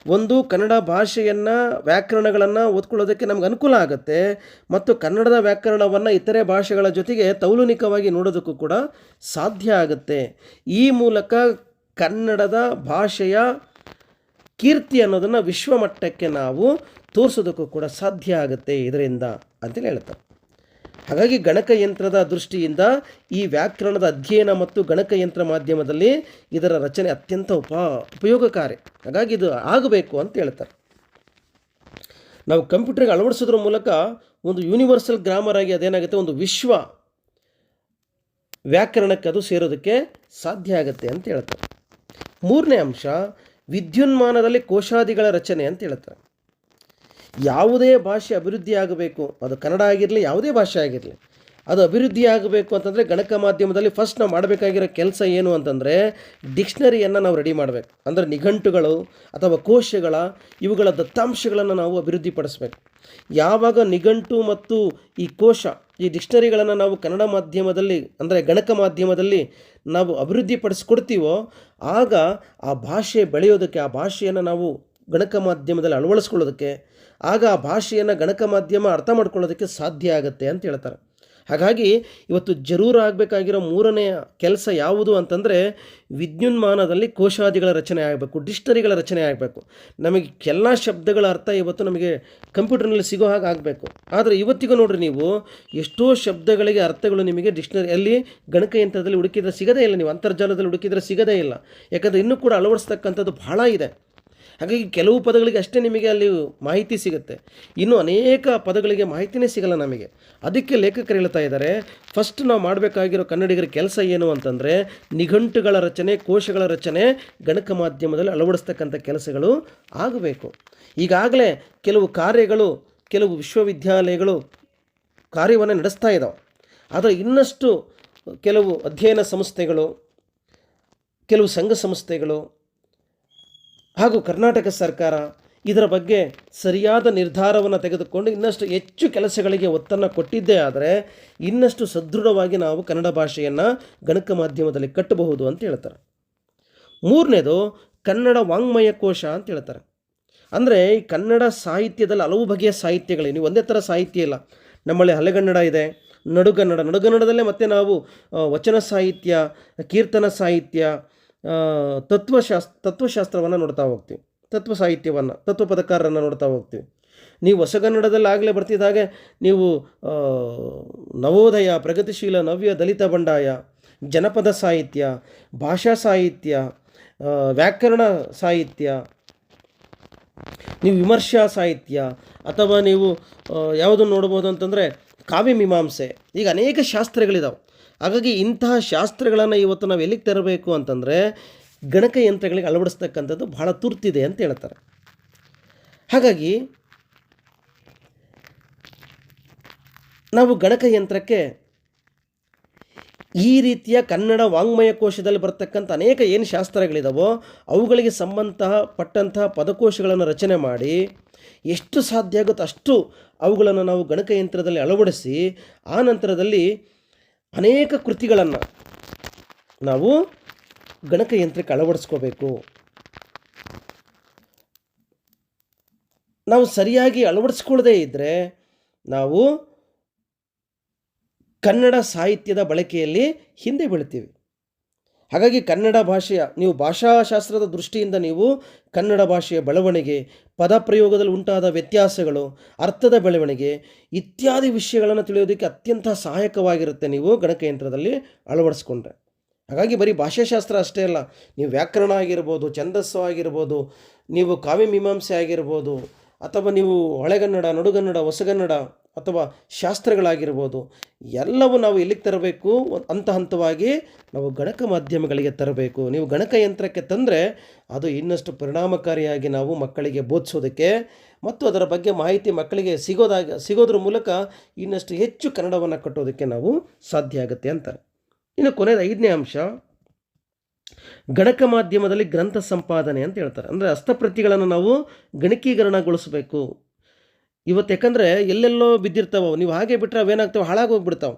ಒಂದು ಕನ್ನಡ ಭಾಷೆಯನ್ನು, ವ್ಯಾಕರಣಗಳನ್ನು ಓದ್ಕೊಳ್ಳೋದಕ್ಕೆ ನಮ್ಗೆ ಅನುಕೂಲ ಆಗುತ್ತೆ. ಮತ್ತು ಕನ್ನಡದ ವ್ಯಾಕರಣವನ್ನು ಇತರೆ ಭಾಷೆಗಳ ಜೊತೆಗೆ ತೌಲನಿಕವಾಗಿ ನೋಡೋದಕ್ಕೂ ಕೂಡ ಸಾಧ್ಯ ಆಗುತ್ತೆ. ಈ ಮೂಲಕ ಕನ್ನಡದ ಭಾಷೆಯ ಕೀರ್ತಿ ಅನ್ನೋದನ್ನು ವಿಶ್ವಮಟ್ಟಕ್ಕೆ ನಾವು ತೋರಿಸೋದಕ್ಕೂ ಕೂಡ ಸಾಧ್ಯ ಆಗುತ್ತೆ ಇದರಿಂದ ಅಂತೇಳಿ ಹೇಳ್ತಾರೆ. ಹಾಗಾಗಿ ಗಣಕಯಂತ್ರದ ದೃಷ್ಟಿಯಿಂದ ಈ ವ್ಯಾಕರಣದ ಅಧ್ಯಯನ ಮತ್ತು ಗಣಕಯಂತ್ರ ಮಾಧ್ಯಮದಲ್ಲಿ ಇದರ ರಚನೆ ಅತ್ಯಂತ ಉಪ ಉಪಯೋಗಕಾರಿ. ಹಾಗಾಗಿ ಇದು ಆಗಬೇಕು ಅಂತ ಹೇಳ್ತಾರೆ. ನಾವು ಕಂಪ್ಯೂಟರ್ಗೆ ಅಳವಡಿಸೋದ್ರ ಮೂಲಕ ಒಂದು ಯೂನಿವರ್ಸಲ್ ಗ್ರಾಮರ್ ಆಗಿ ಅದೇನಾಗುತ್ತೆ? ಒಂದು ವಿಶ್ವ ವ್ಯಾಕರಣಕ್ಕೆ ಅದು ಸೇರೋದಕ್ಕೆ ಸಾಧ್ಯ ಆಗುತ್ತೆ ಅಂತ ಹೇಳ್ತಾರೆ. ಮೂರನೇ ಅಂಶ ವಿದ್ಯುನ್ಮಾನದಲ್ಲಿ ಕೋಶಾದಿಗಳ ರಚನೆ ಅಂತ ಹೇಳ್ತಾರೆ. ಯಾವುದೇ ಭಾಷೆ ಅಭಿವೃದ್ಧಿ ಆಗಬೇಕು. ಅದು ಕನ್ನಡ ಆಗಿರಲಿ, ಯಾವುದೇ ಭಾಷೆ ಆಗಿರಲಿ. ಅದು ಅಭಿವೃದ್ಧಿ ಆಗಬೇಕು ಅಂತಂದರೆ ಗಣಕ ಮಾಧ್ಯಮದಲ್ಲಿ ಫಸ್ಟ್ ನಾವು ಮಾಡಬೇಕಾಗಿರೋ ಕೆಲಸ ಏನು ಅಂತಂದರೆ ಡಿಕ್ಷ್ನರಿಯನ್ನು ನಾವು ರೆಡಿ ಮಾಡಬೇಕು. ಅಂದರೆ ನಿಘಂಟುಗಳು ಅಥವಾ ಕೋಶಗಳ, ಇವುಗಳ ದತ್ತಾಂಶಗಳನ್ನು ನಾವು ಅಭಿವೃದ್ಧಿಪಡಿಸ್ಬೇಕು. ಯಾವಾಗ ನಿಘಂಟು ಮತ್ತು ಈ ಕೋಶ, ಈ ಡಿಕ್ಷನರಿಗಳನ್ನು ನಾವು ಕನ್ನಡ ಮಾಧ್ಯಮದಲ್ಲಿ, ಅಂದರೆ ಗಣಕ ಮಾಧ್ಯಮದಲ್ಲಿ ನಾವು ಅಭಿವೃದ್ಧಿಪಡಿಸ್ಕೊಡ್ತೀವೋ, ಆಗ ಆ ಭಾಷೆ ಬೆಳೆಯೋದಕ್ಕೆ, ಆ ಭಾಷೆಯನ್ನು ನಾವು ಗಣಕ ಮಾಧ್ಯಮದಲ್ಲಿ ಅಳವಡಿಸ್ಕೊಳ್ಳೋದಕ್ಕೆ ಆಗ ಆ ಭಾಷೆಯನ್ನು ಗಣಕ ಮಾಧ್ಯಮ ಅರ್ಥ ಮಾಡ್ಕೊಳ್ಳೋದಕ್ಕೆ ಸಾಧ್ಯ ಆಗುತ್ತೆ ಅಂತ ಹೇಳ್ತಾರೆ. ಹಾಗಾಗಿ ಇವತ್ತು ಜರೂರು ಆಗಬೇಕಾಗಿರೋ ಮೂರನೆಯ ಕೆಲಸ ಯಾವುದು ಅಂತಂದರೆ ವಿದ್ಯುನ್ಮಾನದಲ್ಲಿ ಕೋಶಾದಿಗಳ ರಚನೆ ಆಗಬೇಕು ಡಿಕ್ಷನರಿಗಳ ರಚನೆ ಆಗಬೇಕು. ನಮಗೆ ಎಲ್ಲ ಶಬ್ದಗಳ ಅರ್ಥ ಇವತ್ತು ನಮಗೆ ಕಂಪ್ಯೂಟರ್ನಲ್ಲಿ ಸಿಗೋ ಹಾಗೆ ಆಗಬೇಕು. ಆದರೆ ಇವತ್ತಿಗೂ ನೋಡಿರಿ ನೀವು, ಎಷ್ಟೋ ಶಬ್ದಗಳಿಗೆ ಅರ್ಥಗಳು ನಿಮಗೆ ಡಿಕ್ಷನರಿಯಲ್ಲಿ ಗಣಕಯಂತ್ರದಲ್ಲಿ ಹುಡುಕಿದ್ರೆ ಸಿಗದೇ ಇಲ್ಲ ನೀವು, ಅಂತರ್ಜಾಲದಲ್ಲಿ ಹುಡುಕಿದ್ರೆ ಸಿಗದೇ ಇಲ್ಲ. ಯಾಕಂದರೆ ಇನ್ನೂ ಕೂಡ ಅಳವಡಿಸ್ತಕ್ಕಂಥದ್ದು ಬಹಳ ಇದೆ. ಹಾಗಾಗಿ ಕೆಲವು ಪದಗಳಿಗೆ ಅಷ್ಟೇ ನಿಮಗೆ ಅಲ್ಲಿ ಮಾಹಿತಿ ಸಿಗುತ್ತೆ. ಇನ್ನು ಅನೇಕ ಪದಗಳಿಗೆ ಮಾಹಿತಿನೇ ಸಿಗಲ್ಲ ನಮಗೆ. ಅದಕ್ಕೆ ಲೇಖಕರು ಹೇಳ್ತಾ ಇದ್ದಾರೆ, ಫಸ್ಟ್ ನಾವು ಮಾಡಬೇಕಾಗಿರೋ ಕನ್ನಡಿಗರ ಕೆಲಸ ಏನು ಅಂತಂದರೆ, ನಿಘಂಟುಗಳ ರಚನೆ, ಕೋಶಗಳ ರಚನೆ, ಗಣಕ ಮಾಧ್ಯಮದಲ್ಲಿ ಅಳವಡಿಸ್ತಕ್ಕಂಥ ಕೆಲಸಗಳು ಆಗಬೇಕು. ಈಗಾಗಲೇ ಕೆಲವು ಕಾರ್ಯಗಳು, ಕೆಲವು ವಿಶ್ವವಿದ್ಯಾಲಯಗಳು ಕಾರ್ಯವನ್ನು ನಡೆಸ್ತಾ ಇದ್ದಾವೆ ಆದರೆ ಇನ್ನಷ್ಟು ಕೆಲವು ಅಧ್ಯಯನ ಸಂಸ್ಥೆಗಳು, ಕೆಲವು ಸಂಘ ಸಂಸ್ಥೆಗಳು ಹಾಗೂ ಕರ್ನಾಟಕ ಸರ್ಕಾರ ಇದರ ಬಗ್ಗೆ ಸರಿಯಾದ ನಿರ್ಧಾರವನ್ನು ತೆಗೆದುಕೊಂಡು ಇನ್ನಷ್ಟು ಹೆಚ್ಚು ಕೆಲಸಗಳಿಗೆ ಒತ್ತನ್ನು ಕೊಟ್ಟಿದ್ದೇ ಆದರೆ ಇನ್ನಷ್ಟು ಸದೃಢವಾಗಿ ನಾವು ಕನ್ನಡ ಭಾಷೆಯನ್ನು ಗಣಕ ಮಾಧ್ಯಮದಲ್ಲಿ ಕಟ್ಟಬಹುದು ಅಂತ ಹೇಳ್ತಾರೆ. ಮೂರನೇದು ಕನ್ನಡ ವಾಂಗ್ಮಯ ಕೋಶ ಅಂತ ಹೇಳ್ತಾರೆ. ಅಂದರೆ ಈ ಕನ್ನಡ ಸಾಹಿತ್ಯದಲ್ಲಿ ಹಲವು ಬಗೆಯ ಸಾಹಿತ್ಯಗಳಿವೆ. ನೀವು ಒಂದೇ ಥರ ಸಾಹಿತ್ಯ ಇಲ್ಲ. ನಮ್ಮಲ್ಲಿ ಹಳೆಗನ್ನಡ ಇದೆ, ನಡುಗನ್ನಡ, ನಡುಗನ್ನಡದಲ್ಲೇ ಮತ್ತೆ ನಾವು ವಚನ ಸಾಹಿತ್ಯ, ಕೀರ್ತನ ಸಾಹಿತ್ಯ ಆ, ತತ್ವಶಾಸ್ ತತ್ವಶಾಸ್ತ್ರವನ್ನು ನೋಡ್ತಾ ಹೋಗ್ತೀವಿ. ತತ್ವ ಸಾಹಿತ್ಯವನ್ನು ತತ್ವ ಪದಕಾರರನ್ನು ನೋಡ್ತಾ ಹೋಗ್ತೀವಿ. ನೀವು ಹೊಸಗನ್ನಡದಲ್ಲಿ ಆಗಲೇ ಬರ್ತಿದ್ದಾಗೆ ನೀವು ನವೋದಯ ಪ್ರಗತಿಶೀಲ ನವ್ಯ ದಲಿತ ಬಂಡಾಯ ಜನಪದ ಸಾಹಿತ್ಯ ಭಾಷಾ ಸಾಹಿತ್ಯ ವ್ಯಾಕರಣ ಸಾಹಿತ್ಯ ನೀವು ವಿಮರ್ಶಾ ಸಾಹಿತ್ಯ ಅಥವಾ ನೀವು ಯಾವುದನ್ನು ನೋಡ್ಬೋದು ಅಂತಂದರೆ ಕಾವ್ಯ ಮೀಮಾಂಸೆ. ಈಗ ಅನೇಕ ಶಾಸ್ತ್ರಗಳಿದಾವೆ. ಹಾಗಾಗಿ ಇಂತಹ ಶಾಸ್ತ್ರಗಳನ್ನು ಇವತ್ತು ನಾವು ಎಲ್ಲಿಗೆ ತರಬೇಕು ಅಂತಂದರೆ ಗಣಕಯಂತ್ರಗಳಿಗೆ ಅಳವಡಿಸ್ತಕ್ಕಂಥದ್ದು ಬಹಳ ತುರ್ತಿದೆ ಅಂತ ಹೇಳ್ತಾರೆ. ಹಾಗಾಗಿ ನಾವು ಗಣಕಯಂತ್ರಕ್ಕೆ ಈ ರೀತಿಯ ಕನ್ನಡ ವಾಂಗ್ಮಯ ಕೋಶದಲ್ಲಿ ಬರ್ತಕ್ಕಂಥ ಅನೇಕ ಏನು ಶಾಸ್ತ್ರಗಳಿದಾವೋ ಅವುಗಳಿಗೆ ಸಂಬಂಧ ಪಟ್ಟಂತಹ ಪದಕೋಶಗಳನ್ನು ರಚನೆ ಮಾಡಿ ಎಷ್ಟು ಸಾಧ್ಯ ಆಗುತ್ತೋ ಅಷ್ಟು ಅವುಗಳನ್ನು ನಾವು ಗಣಕಯಂತ್ರದಲ್ಲಿ ಅಳವಡಿಸಿ ಆ ನಂತರದಲ್ಲಿ ಅನೇಕ ಕೃತಿಗಳನ್ನು ನಾವು ಗಣಕಯಂತ್ರಕ್ಕೆ ಅಳವಡಿಸ್ಕೋಬೇಕು. ನಾವು ಸರಿಯಾಗಿ ಅಳವಡಿಸ್ಕೊಳ್ಳದೇ ಇದ್ದರೆ ನಾವು ಕನ್ನಡ ಸಾಹಿತ್ಯದ ಬಳಕೆಯಲ್ಲಿ ಹಿಂದೆ ಬೀಳ್ತೀವಿ. ಹಾಗಾಗಿ ಕನ್ನಡ ಭಾಷೆಯ, ನೀವು ಭಾಷಾಶಾಸ್ತ್ರದ ದೃಷ್ಟಿಯಿಂದ ನೀವು ಕನ್ನಡ ಭಾಷೆಯ ಬೆಳವಣಿಗೆ, ಪದಪ್ರಯೋಗದಲ್ಲಿ ಉಂಟಾದ ವ್ಯತ್ಯಾಸಗಳು, ಅರ್ಥದ ಬೆಳವಣಿಗೆ ಇತ್ಯಾದಿ ವಿಷಯಗಳನ್ನು ತಿಳಿಯೋದಕ್ಕೆ ಅತ್ಯಂತ ಸಹಾಯಕವಾಗಿರುತ್ತೆ ನೀವು ಗಣಕಯಂತ್ರದಲ್ಲಿ ಅಳವಡಿಸ್ಕೊಂಡ್ರೆ. ಹಾಗಾಗಿ ಬರೀ ಭಾಷಾಶಾಸ್ತ್ರ ಅಷ್ಟೇ ಅಲ್ಲ, ನೀವು ವ್ಯಾಕರಣ ಆಗಿರ್ಬೋದು, ಛಂದಸ್ಸು ಆಗಿರ್ಬೋದು, ನೀವು ಕಾವ್ಯ ಮೀಮಾಂಸೆ ಆಗಿರ್ಬೋದು, ಅಥವಾ ನೀವು ಹಳೆಗನ್ನಡ, ನಡುಗನ್ನಡ, ಹೊಸಗನ್ನಡ ಅಥವಾ ಶಾಸ್ತ್ರಗಳಾಗಿರ್ಬೋದು, ಎಲ್ಲವೂ ನಾವು ಎಲ್ಲಿಗೆ ತರಬೇಕು? ಹಂತ ಹಂತವಾಗಿ ನಾವು ಗಣಕ ಮಾಧ್ಯಮಗಳಿಗೆ ತರಬೇಕು. ನೀವು ಗಣಕಯಂತ್ರಕ್ಕೆ ತಂದರೆ ಅದು ಇನ್ನಷ್ಟು ಪರಿಣಾಮಕಾರಿಯಾಗಿ ನಾವು ಮಕ್ಕಳಿಗೆ ಬೋಧಿಸೋದಕ್ಕೆ ಮತ್ತು ಅದರ ಬಗ್ಗೆ ಮಾಹಿತಿ ಮಕ್ಕಳಿಗೆ ಸಿಗೋದಾಗ, ಸಿಗೋದ್ರ ಮೂಲಕ ಇನ್ನಷ್ಟು ಹೆಚ್ಚು ಕನ್ನಡವನ್ನು ಕಟ್ಟೋದಕ್ಕೆ ನಾವು ಸಾಧ್ಯ ಆಗುತ್ತೆ ಅಂತಾರೆ. ಇನ್ನು ಕೊನೆಯದು ಐದನೇ ಅಂಶ, ಗಣಕ ಮಾಧ್ಯಮದಲ್ಲಿ ಗ್ರಂಥ ಸಂಪಾದನೆ ಅಂತ ಹೇಳ್ತಾರೆ. ಅಂದರೆ ಹಸ್ತಪ್ರತಿಗಳನ್ನು ನಾವು ಗಣಕೀಕರಣಗೊಳಿಸಬೇಕು. ಇವತ್ತು ಯಾಕಂದರೆ ಎಲ್ಲೆಲ್ಲೋ ಬಿದ್ದಿರ್ತಾವೆ, ನೀವು ಹಾಗೆ ಬಿಟ್ಟರೆ ಅವೇನಾಗ್ತವೆ ಹಾಳಾಗಿ ಹೋಗ್ಬಿಡ್ತಾವೆ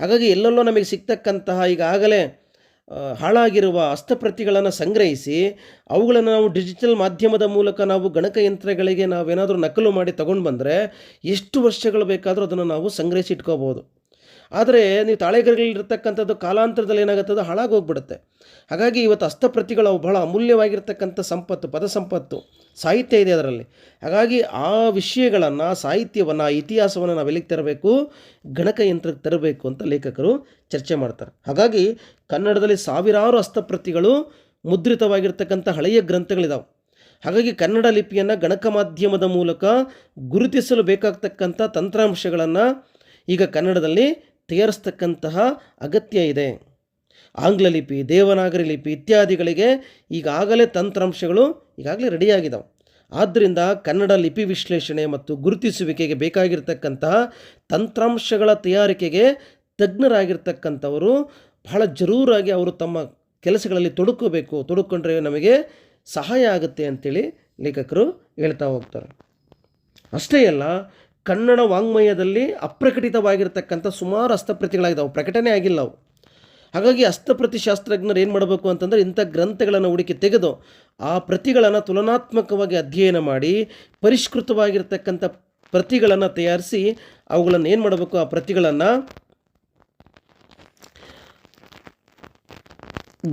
ಹಾಗಾಗಿ ಎಲ್ಲೆಲ್ಲೋ ನಮಗೆ ಸಿಗ್ತಕ್ಕಂತಹ ಈಗಾಗಲೇ ಹಾಳಾಗಿರುವ ಹಸ್ತಪ್ರತಿಗಳನ್ನು ಸಂಗ್ರಹಿಸಿ, ಅವುಗಳನ್ನು ನಾವು ಡಿಜಿಟಲ್ ಮಾಧ್ಯಮದ ಮೂಲಕ ನಾವು ಗಣಕಯಂತ್ರಗಳಿಗೆ ನಾವೇನಾದರೂ ನಕಲು ಮಾಡಿ ತಗೊಂಡು ಬಂದರೆ ಎಷ್ಟು ವರ್ಷಗಳು ಬೇಕಾದರೂ ಅದನ್ನು ನಾವು ಸಂಗ್ರಹಿಸಿ ಇಟ್ಕೋಬೋದು ಆದರೆ ನೀವು ತಾಳೆಗರಿಗಳಿರ್ತಕ್ಕಂಥದ್ದು ಕಾಲಾಂತರದಲ್ಲಿ ಏನಾಗುತ್ತದೋ? ಹಾಳಾಗಿ ಹೋಗ್ಬಿಡುತ್ತೆ ಹಾಗಾಗಿ ಇವತ್ತು ಹಸ್ತಪ್ರತಿಗಳು ಅವು ಬಹಳ ಅಮೂಲ್ಯವಾಗಿರ್ತಕ್ಕಂಥ ಸಂಪತ್ತು ಪದ ಸಂಪತ್ತು ಸಾಹಿತ್ಯ ಇದೆ ಅದರಲ್ಲಿ. ಹಾಗಾಗಿ ಆ ವಿಷಯಗಳನ್ನು, ಸಾಹಿತ್ಯವನ್ನು, ಇತಿಹಾಸವನ್ನು ನಾವು ಎಲ್ಲಿಗೆ ತರಬೇಕು? ಗಣಕಯಂತ್ರಕ್ಕೆ ತರಬೇಕು ಅಂತ ಲೇಖಕರು ಚರ್ಚೆ ಮಾಡ್ತಾರೆ. ಹಾಗಾಗಿ ಕನ್ನಡದಲ್ಲಿ ಸಾವಿರಾರು ಹಸ್ತಪ್ರತಿಗಳು ಮುದ್ರಿತವಾಗಿರ್ತಕ್ಕಂಥ ಹಳೆಯ ಗ್ರಂಥಗಳಿದಾವೆ. ಹಾಗಾಗಿ ಕನ್ನಡ ಲಿಪಿಯನ್ನು ಗಣಕ ಮಾಧ್ಯಮದ ಮೂಲಕ ಗುರುತಿಸಲು ಬೇಕಾಗ್ತಕ್ಕಂಥ ತಂತ್ರಾಂಶಗಳನ್ನು ಈಗ ಕನ್ನಡದಲ್ಲಿ ತಯಾರಿಸ್ತಕ್ಕಂತಹ ಅಗತ್ಯ ಇದೆ. ಆಂಗ್ಲ ಲಿಪಿ, ದೇವನಾಗರಿ ಲಿಪಿ ಇತ್ಯಾದಿಗಳಿಗೆ ಈಗಾಗಲೇ ತಂತ್ರಾಂಶಗಳು ಈಗಾಗಲೇ ರೆಡಿಯಾಗಿದ್ದಾವೆ ಆದ್ದರಿಂದ ಕನ್ನಡ ಲಿಪಿ ವಿಶ್ಲೇಷಣೆ ಮತ್ತು ಗುರುತಿಸುವಿಕೆಗೆ ಬೇಕಾಗಿರ್ತಕ್ಕಂತಹ ತಂತ್ರಾಂಶಗಳ ತಯಾರಿಕೆಗೆ ತಜ್ಞರಾಗಿರ್ತಕ್ಕಂಥವರು ಬಹಳ ಜರೂರಾಗಿ ಅವರು ತಮ್ಮ ಕೆಲಸಗಳಲ್ಲಿ ತೊಡಕೋಬೇಕು. ತೊಡಕೊಂಡ್ರೆ ನಮಗೆ ಸಹಾಯ ಆಗುತ್ತೆ ಅಂತೇಳಿ ಲೇಖಕರು ಹೇಳ್ತಾ ಹೋಗ್ತಾರೆ. ಅಷ್ಟೇ ಅಲ್ಲ, ಕನ್ನಡ ವಾಂಗ್ಮಯದಲ್ಲಿ ಅಪ್ರಕಟಿತವಾಗಿರ್ತಕ್ಕಂಥ ಸುಮಾರು ಹಸ್ತಪ್ರತಿಗಳಾಗಿದ್ದಾವೆ ಪ್ರಕಟಣೆ ಆಗಿಲ್ಲ ಅವು. ಹಾಗಾಗಿ ಅಸ್ತಪ್ರತಿ ಶಾಸ್ತ್ರಜ್ಞರು ಏನು ಮಾಡಬೇಕು ಅಂತಂದರೆ ಇಂಥ ಗ್ರಂಥಗಳನ್ನು ಹುಡುಕಿ ತೆಗೆದು ಆ ಪ್ರತಿಗಳನ್ನು ತುಲನಾತ್ಮಕವಾಗಿ ಅಧ್ಯಯನ ಮಾಡಿ ಪರಿಷ್ಕೃತವಾಗಿರ್ತಕ್ಕಂಥ ಪ್ರತಿಗಳನ್ನು ತಯಾರಿಸಿ ಅವುಗಳನ್ನು ಏನು ಮಾಡಬೇಕು? ಆ ಪ್ರತಿಗಳನ್ನು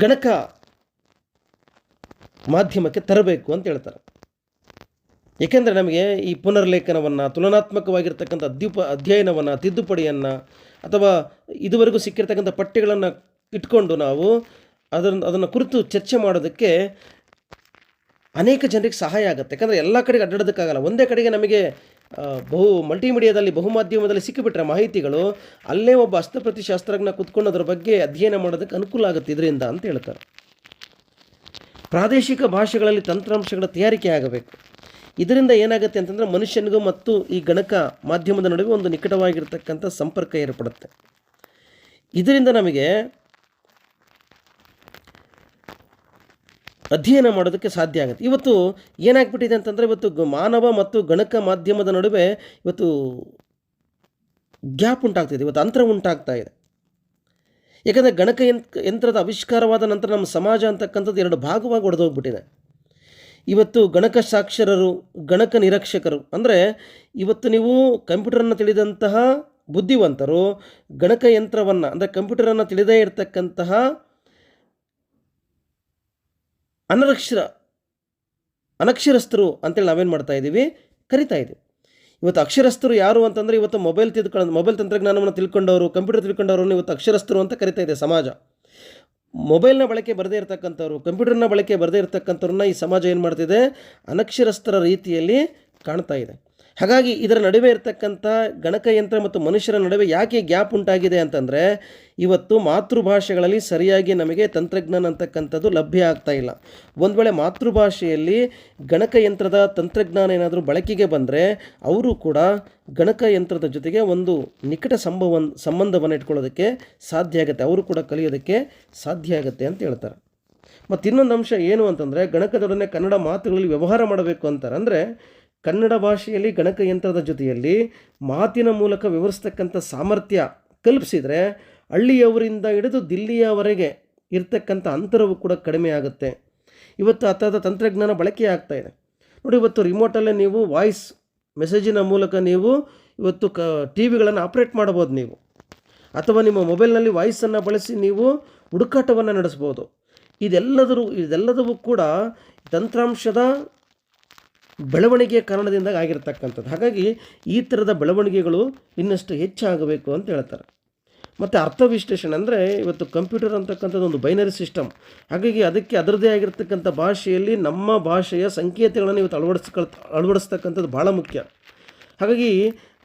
ಗಣಕ ಮಾಧ್ಯಮಕ್ಕೆ ತರಬೇಕು ಅಂತ ಹೇಳ್ತಾರೆ. ಏಕೆಂದರೆ ನಮಗೆ ಈ ಪುನರ್ಲೇಖನವನ್ನು, ತುಲನಾತ್ಮಕವಾಗಿರ್ತಕ್ಕಂಥ ಅಧ್ಯುಪ, ಅಧ್ಯಯನವನ್ನು, ತಿದ್ದುಪಡಿಯನ್ನು ಅಥವಾ ಇದುವರೆಗೂ ಸಿಕ್ಕಿರ್ತಕ್ಕಂಥ ಪಠ್ಯಗಳನ್ನು ಇಟ್ಕೊಂಡು ನಾವು ಅದನ್ನು ಅದನ್ನು ಕುರಿತು ಚರ್ಚೆ ಮಾಡೋದಕ್ಕೆ ಅನೇಕ ಜನರಿಗೆ ಸಹಾಯ ಆಗುತ್ತೆ. ಯಾಕಂದರೆ ಎಲ್ಲ ಕಡೆಗೆ ಅಡ್ಡಾಡೋದಕ್ಕಾಗಲ್ಲ. ಒಂದೇ ಕಡೆಗೆ ನಮಗೆ ಬಹು ಮಲ್ಟಿಮೀಡಿಯಾದಲ್ಲಿ ಬಹುಮಾಧ್ಯಮದಲ್ಲಿ ಸಿಕ್ಕಿಬಿಟ್ರೆ ಮಾಹಿತಿಗಳು, ಅಲ್ಲೇ ಒಬ್ಬ ಹಸ್ತಪ್ರತಿ ಶಾಸ್ತ್ರಜ್ಞ ಕುತ್ಕೊಂಡು ಅದರ ಬಗ್ಗೆ ಅಧ್ಯಯನ ಮಾಡೋದಕ್ಕೆ ಅನುಕೂಲ ಆಗುತ್ತೆ ಇದರಿಂದ ಅಂತ ಹೇಳ್ತಾರೆ. ಪ್ರಾದೇಶಿಕ ಭಾಷೆಗಳಲ್ಲಿ ತಂತ್ರಾಂಶಗಳ ತಯಾರಿಕೆ ಆಗಬೇಕು. ಇದರಿಂದ ಏನಾಗುತ್ತೆ ಅಂತಂದರೆ ಮನುಷ್ಯನಿಗೂ ಮತ್ತು ಈ ಗಣಕ ಮಾಧ್ಯಮದ ನಡುವೆ ಒಂದು ನಿಕಟವಾಗಿರ್ತಕ್ಕಂಥ ಸಂಪರ್ಕ ಏರ್ಪಡುತ್ತೆ. ಇದರಿಂದ ನಮಗೆ ಅಧ್ಯಯನ ಮಾಡೋದಕ್ಕೆ ಸಾಧ್ಯ ಆಗುತ್ತೆ. ಇವತ್ತು ಏನಾಗ್ಬಿಟ್ಟಿದೆ ಅಂತಂದರೆ ಇವತ್ತು ಮಾನವ ಮತ್ತು ಗಣಕ ಮಾಧ್ಯಮದ ನಡುವೆ ಇವತ್ತು ಗ್ಯಾಪ್ ಉಂಟಾಗ್ತಿದೆ ಇವತ್ತು ಅಂತರ ಉಂಟಾಗ್ತಾ ಇದೆ. ಯಾಕಂದರೆ ಗಣಕ ಯಂತ್ರದ ಆವಿಷ್ಕಾರವಾದ ನಂತರ ನಮ್ಮ ಸಮಾಜ ಅಂತಕ್ಕಂಥದ್ದು ಎರಡು ಭಾಗವಾಗಿ ಒಡೆದೋಗ್ಬಿಟ್ಟಿದೆ. ಇವತ್ತು ಗಣಕ ಸಾಕ್ಷರರು, ಗಣಕ ನಿರೀಕ್ಷಕರು, ಅಂದರೆ ಇವತ್ತು ನೀವು ಕಂಪ್ಯೂಟರನ್ನು ತಿಳಿದಂತಹ ಬುದ್ಧಿವಂತರು, ಗಣಕ ಯಂತ್ರವನ್ನು, ಅಂದರೆ ಕಂಪ್ಯೂಟರನ್ನು ತಿಳಿದೇ ಇರತಕ್ಕಂತಹ ಅನಕ್ಷರ, ಅನಕ್ಷರಸ್ಥರು ಅಂತೇಳಿ ನಾವೇನು ಮಾಡ್ತಾ ಇದ್ದೀವಿ ಕರಿತಾ ಇದ್ದೀವಿ ಇವತ್ತು ಅಕ್ಷರಸ್ಥರು ಯಾರು ಅಂತಂದರೆ ಇವತ್ತು ಮೊಬೈಲ್ ತಿಳ್ಕೊಂಡು ಮೊಬೈಲ್ ತಂತ್ರಜ್ಞಾನವನ್ನು ತಿಳ್ಕೊಂಡವರು, ಕಂಪ್ಯೂಟರ್ ತಿಳ್ಕೊಂಡವ್ರನ್ನ ಇವತ್ತು ಅಕ್ಷರಸ್ಥರು ಅಂತ ಕರಿತಾ ಇದೆ ಸಮಾಜ. ಮೊಬೈಲ್ನ ಬಳಕೆ ಬರದೇ ಇರತಕ್ಕಂಥವ್ರು, ಕಂಪ್ಯೂಟರ್ನ ಬಳಕೆ ಬರದೇ ಇರತಕ್ಕಂಥವ್ರನ್ನ ಈ ಸಮಾಜ ಏನು ಮಾಡ್ತಿದೆ? ಅನಕ್ಷರಸ್ಥರ ರೀತಿಯಲ್ಲಿ ಕಾಣ್ತಾ ಇದೆ. ಹಾಗಾಗಿ ಇದರ ನಡುವೆ ಇರತಕ್ಕಂಥ ಗಣಕಯಂತ್ರ ಮತ್ತು ಮನುಷ್ಯರ ನಡುವೆ ಯಾಕೆ ಗ್ಯಾಪ್ ಉಂಟಾಗಿದೆ ಅಂತಂದರೆ ಇವತ್ತು ಮಾತೃಭಾಷೆಗಳಲ್ಲಿ ಸರಿಯಾಗಿ ನಮಗೆ ತಂತ್ರಜ್ಞಾನ ಅಂತಕ್ಕಂಥದ್ದು ಲಭ್ಯ ಆಗ್ತಾ ಇಲ್ಲ. ಒಂದು ವೇಳೆ ಮಾತೃಭಾಷೆಯಲ್ಲಿ ಗಣಕಯಂತ್ರದ ತಂತ್ರಜ್ಞಾನ ಏನಾದರೂ ಬಳಕೆಗೆ ಬಂದರೆ ಅವರು ಕೂಡ ಗಣಕಯಂತ್ರದ ಜೊತೆಗೆ ಒಂದು ನಿಕಟ ಸಂಭವ ಸಂಬಂಧವನ್ನು ಇಟ್ಕೊಳ್ಳೋದಕ್ಕೆ ಸಾಧ್ಯ ಆಗುತ್ತೆ. ಅವರು ಕೂಡ ಕಲಿಯೋದಕ್ಕೆ ಸಾಧ್ಯ ಆಗುತ್ತೆ ಅಂತ ಹೇಳ್ತಾರೆ. ಮತ್ತು ಇನ್ನೊಂದು ಅಂಶ ಏನು ಅಂತಂದರೆ ಗಣಕದೊಡನೆ ಕನ್ನಡ ಮಾತುಗಳಲ್ಲಿ ವ್ಯವಹಾರ ಮಾಡಬೇಕು ಅಂತಾರೆ. ಅಂದರೆ ಕನ್ನಡ ಭಾಷೆಯಲ್ಲಿ ಗಣಕಯಂತ್ರದ ಜೊತೆಯಲ್ಲಿ ಮಾತಿನ ಮೂಲಕ ವಿವರಿಸ್ತಕ್ಕಂಥ ಸಾಮರ್ಥ್ಯ ಕಲ್ಪಿಸಿದರೆ ಹಳ್ಳಿಯವರಿಂದ ಹಿಡಿದು ದಿಲ್ಲಿಯವರೆಗೆ ಇರ್ತಕ್ಕಂಥ ಅಂತರವು ಕೂಡ ಕಡಿಮೆ ಆಗುತ್ತೆ. ಇವತ್ತು ಆ ಥರದ ತಂತ್ರಜ್ಞಾನ ಬಳಕೆ ಇದೆ. ನೋಡಿ, ಇವತ್ತು ರಿಮೋಟಲ್ಲೇ ನೀವು ವಾಯ್ಸ್ ಮೆಸೇಜಿನ ಮೂಲಕ ನೀವು ಇವತ್ತು ಕ ಟಿ ವಿಗಳನ್ನು ಆಪ್ರೇಟ್ ಮಾಡ್ಬೋದು ನೀವು. ಅಥವಾ ನಿಮ್ಮ ಮೊಬೈಲ್ನಲ್ಲಿ ವಾಯ್ಸನ್ನು ಬಳಸಿ ನೀವು ಹುಡುಕಾಟವನ್ನು ನಡೆಸ್ಬೋದು ಇದೆಲ್ಲದರೂ, ಇದೆಲ್ಲದೂ ಕೂಡ ತಂತ್ರಾಂಶದ ಬೆಳವಣಿಗೆಯ ಕಾರಣದಿಂದ ಆಗಿರ್ತಕ್ಕಂಥದ್ದು. ಹಾಗಾಗಿ ಈ ಥರದ ಬೆಳವಣಿಗೆಗಳು ಇನ್ನಷ್ಟು ಹೆಚ್ಚಾಗಬೇಕು ಅಂತ ಹೇಳ್ತಾರೆ. ಮತ್ತು ಅರ್ಥ ವಿಶ್ಲೇಷಣೆ ಅಂದರೆ ಇವತ್ತು ಕಂಪ್ಯೂಟರ್ ಅಂತಕ್ಕಂಥದ್ದು ಒಂದು ಬೈನರಿ ಸಿಸ್ಟಮ್. ಹಾಗಾಗಿ ಅದಕ್ಕೆ ಅದರದೇ ಆಗಿರ್ತಕ್ಕಂಥ ಭಾಷೆಯಲ್ಲಿ ನಮ್ಮ ಭಾಷೆಯ ಸಂಕೇತಗಳನ್ನು ಇವತ್ತು ಅಳವಡಿಸ್ಕೊಳ್ ಅಳವಡಿಸ್ತಕ್ಕಂಥದ್ದು ಭಾಳ ಮುಖ್ಯ. ಹಾಗಾಗಿ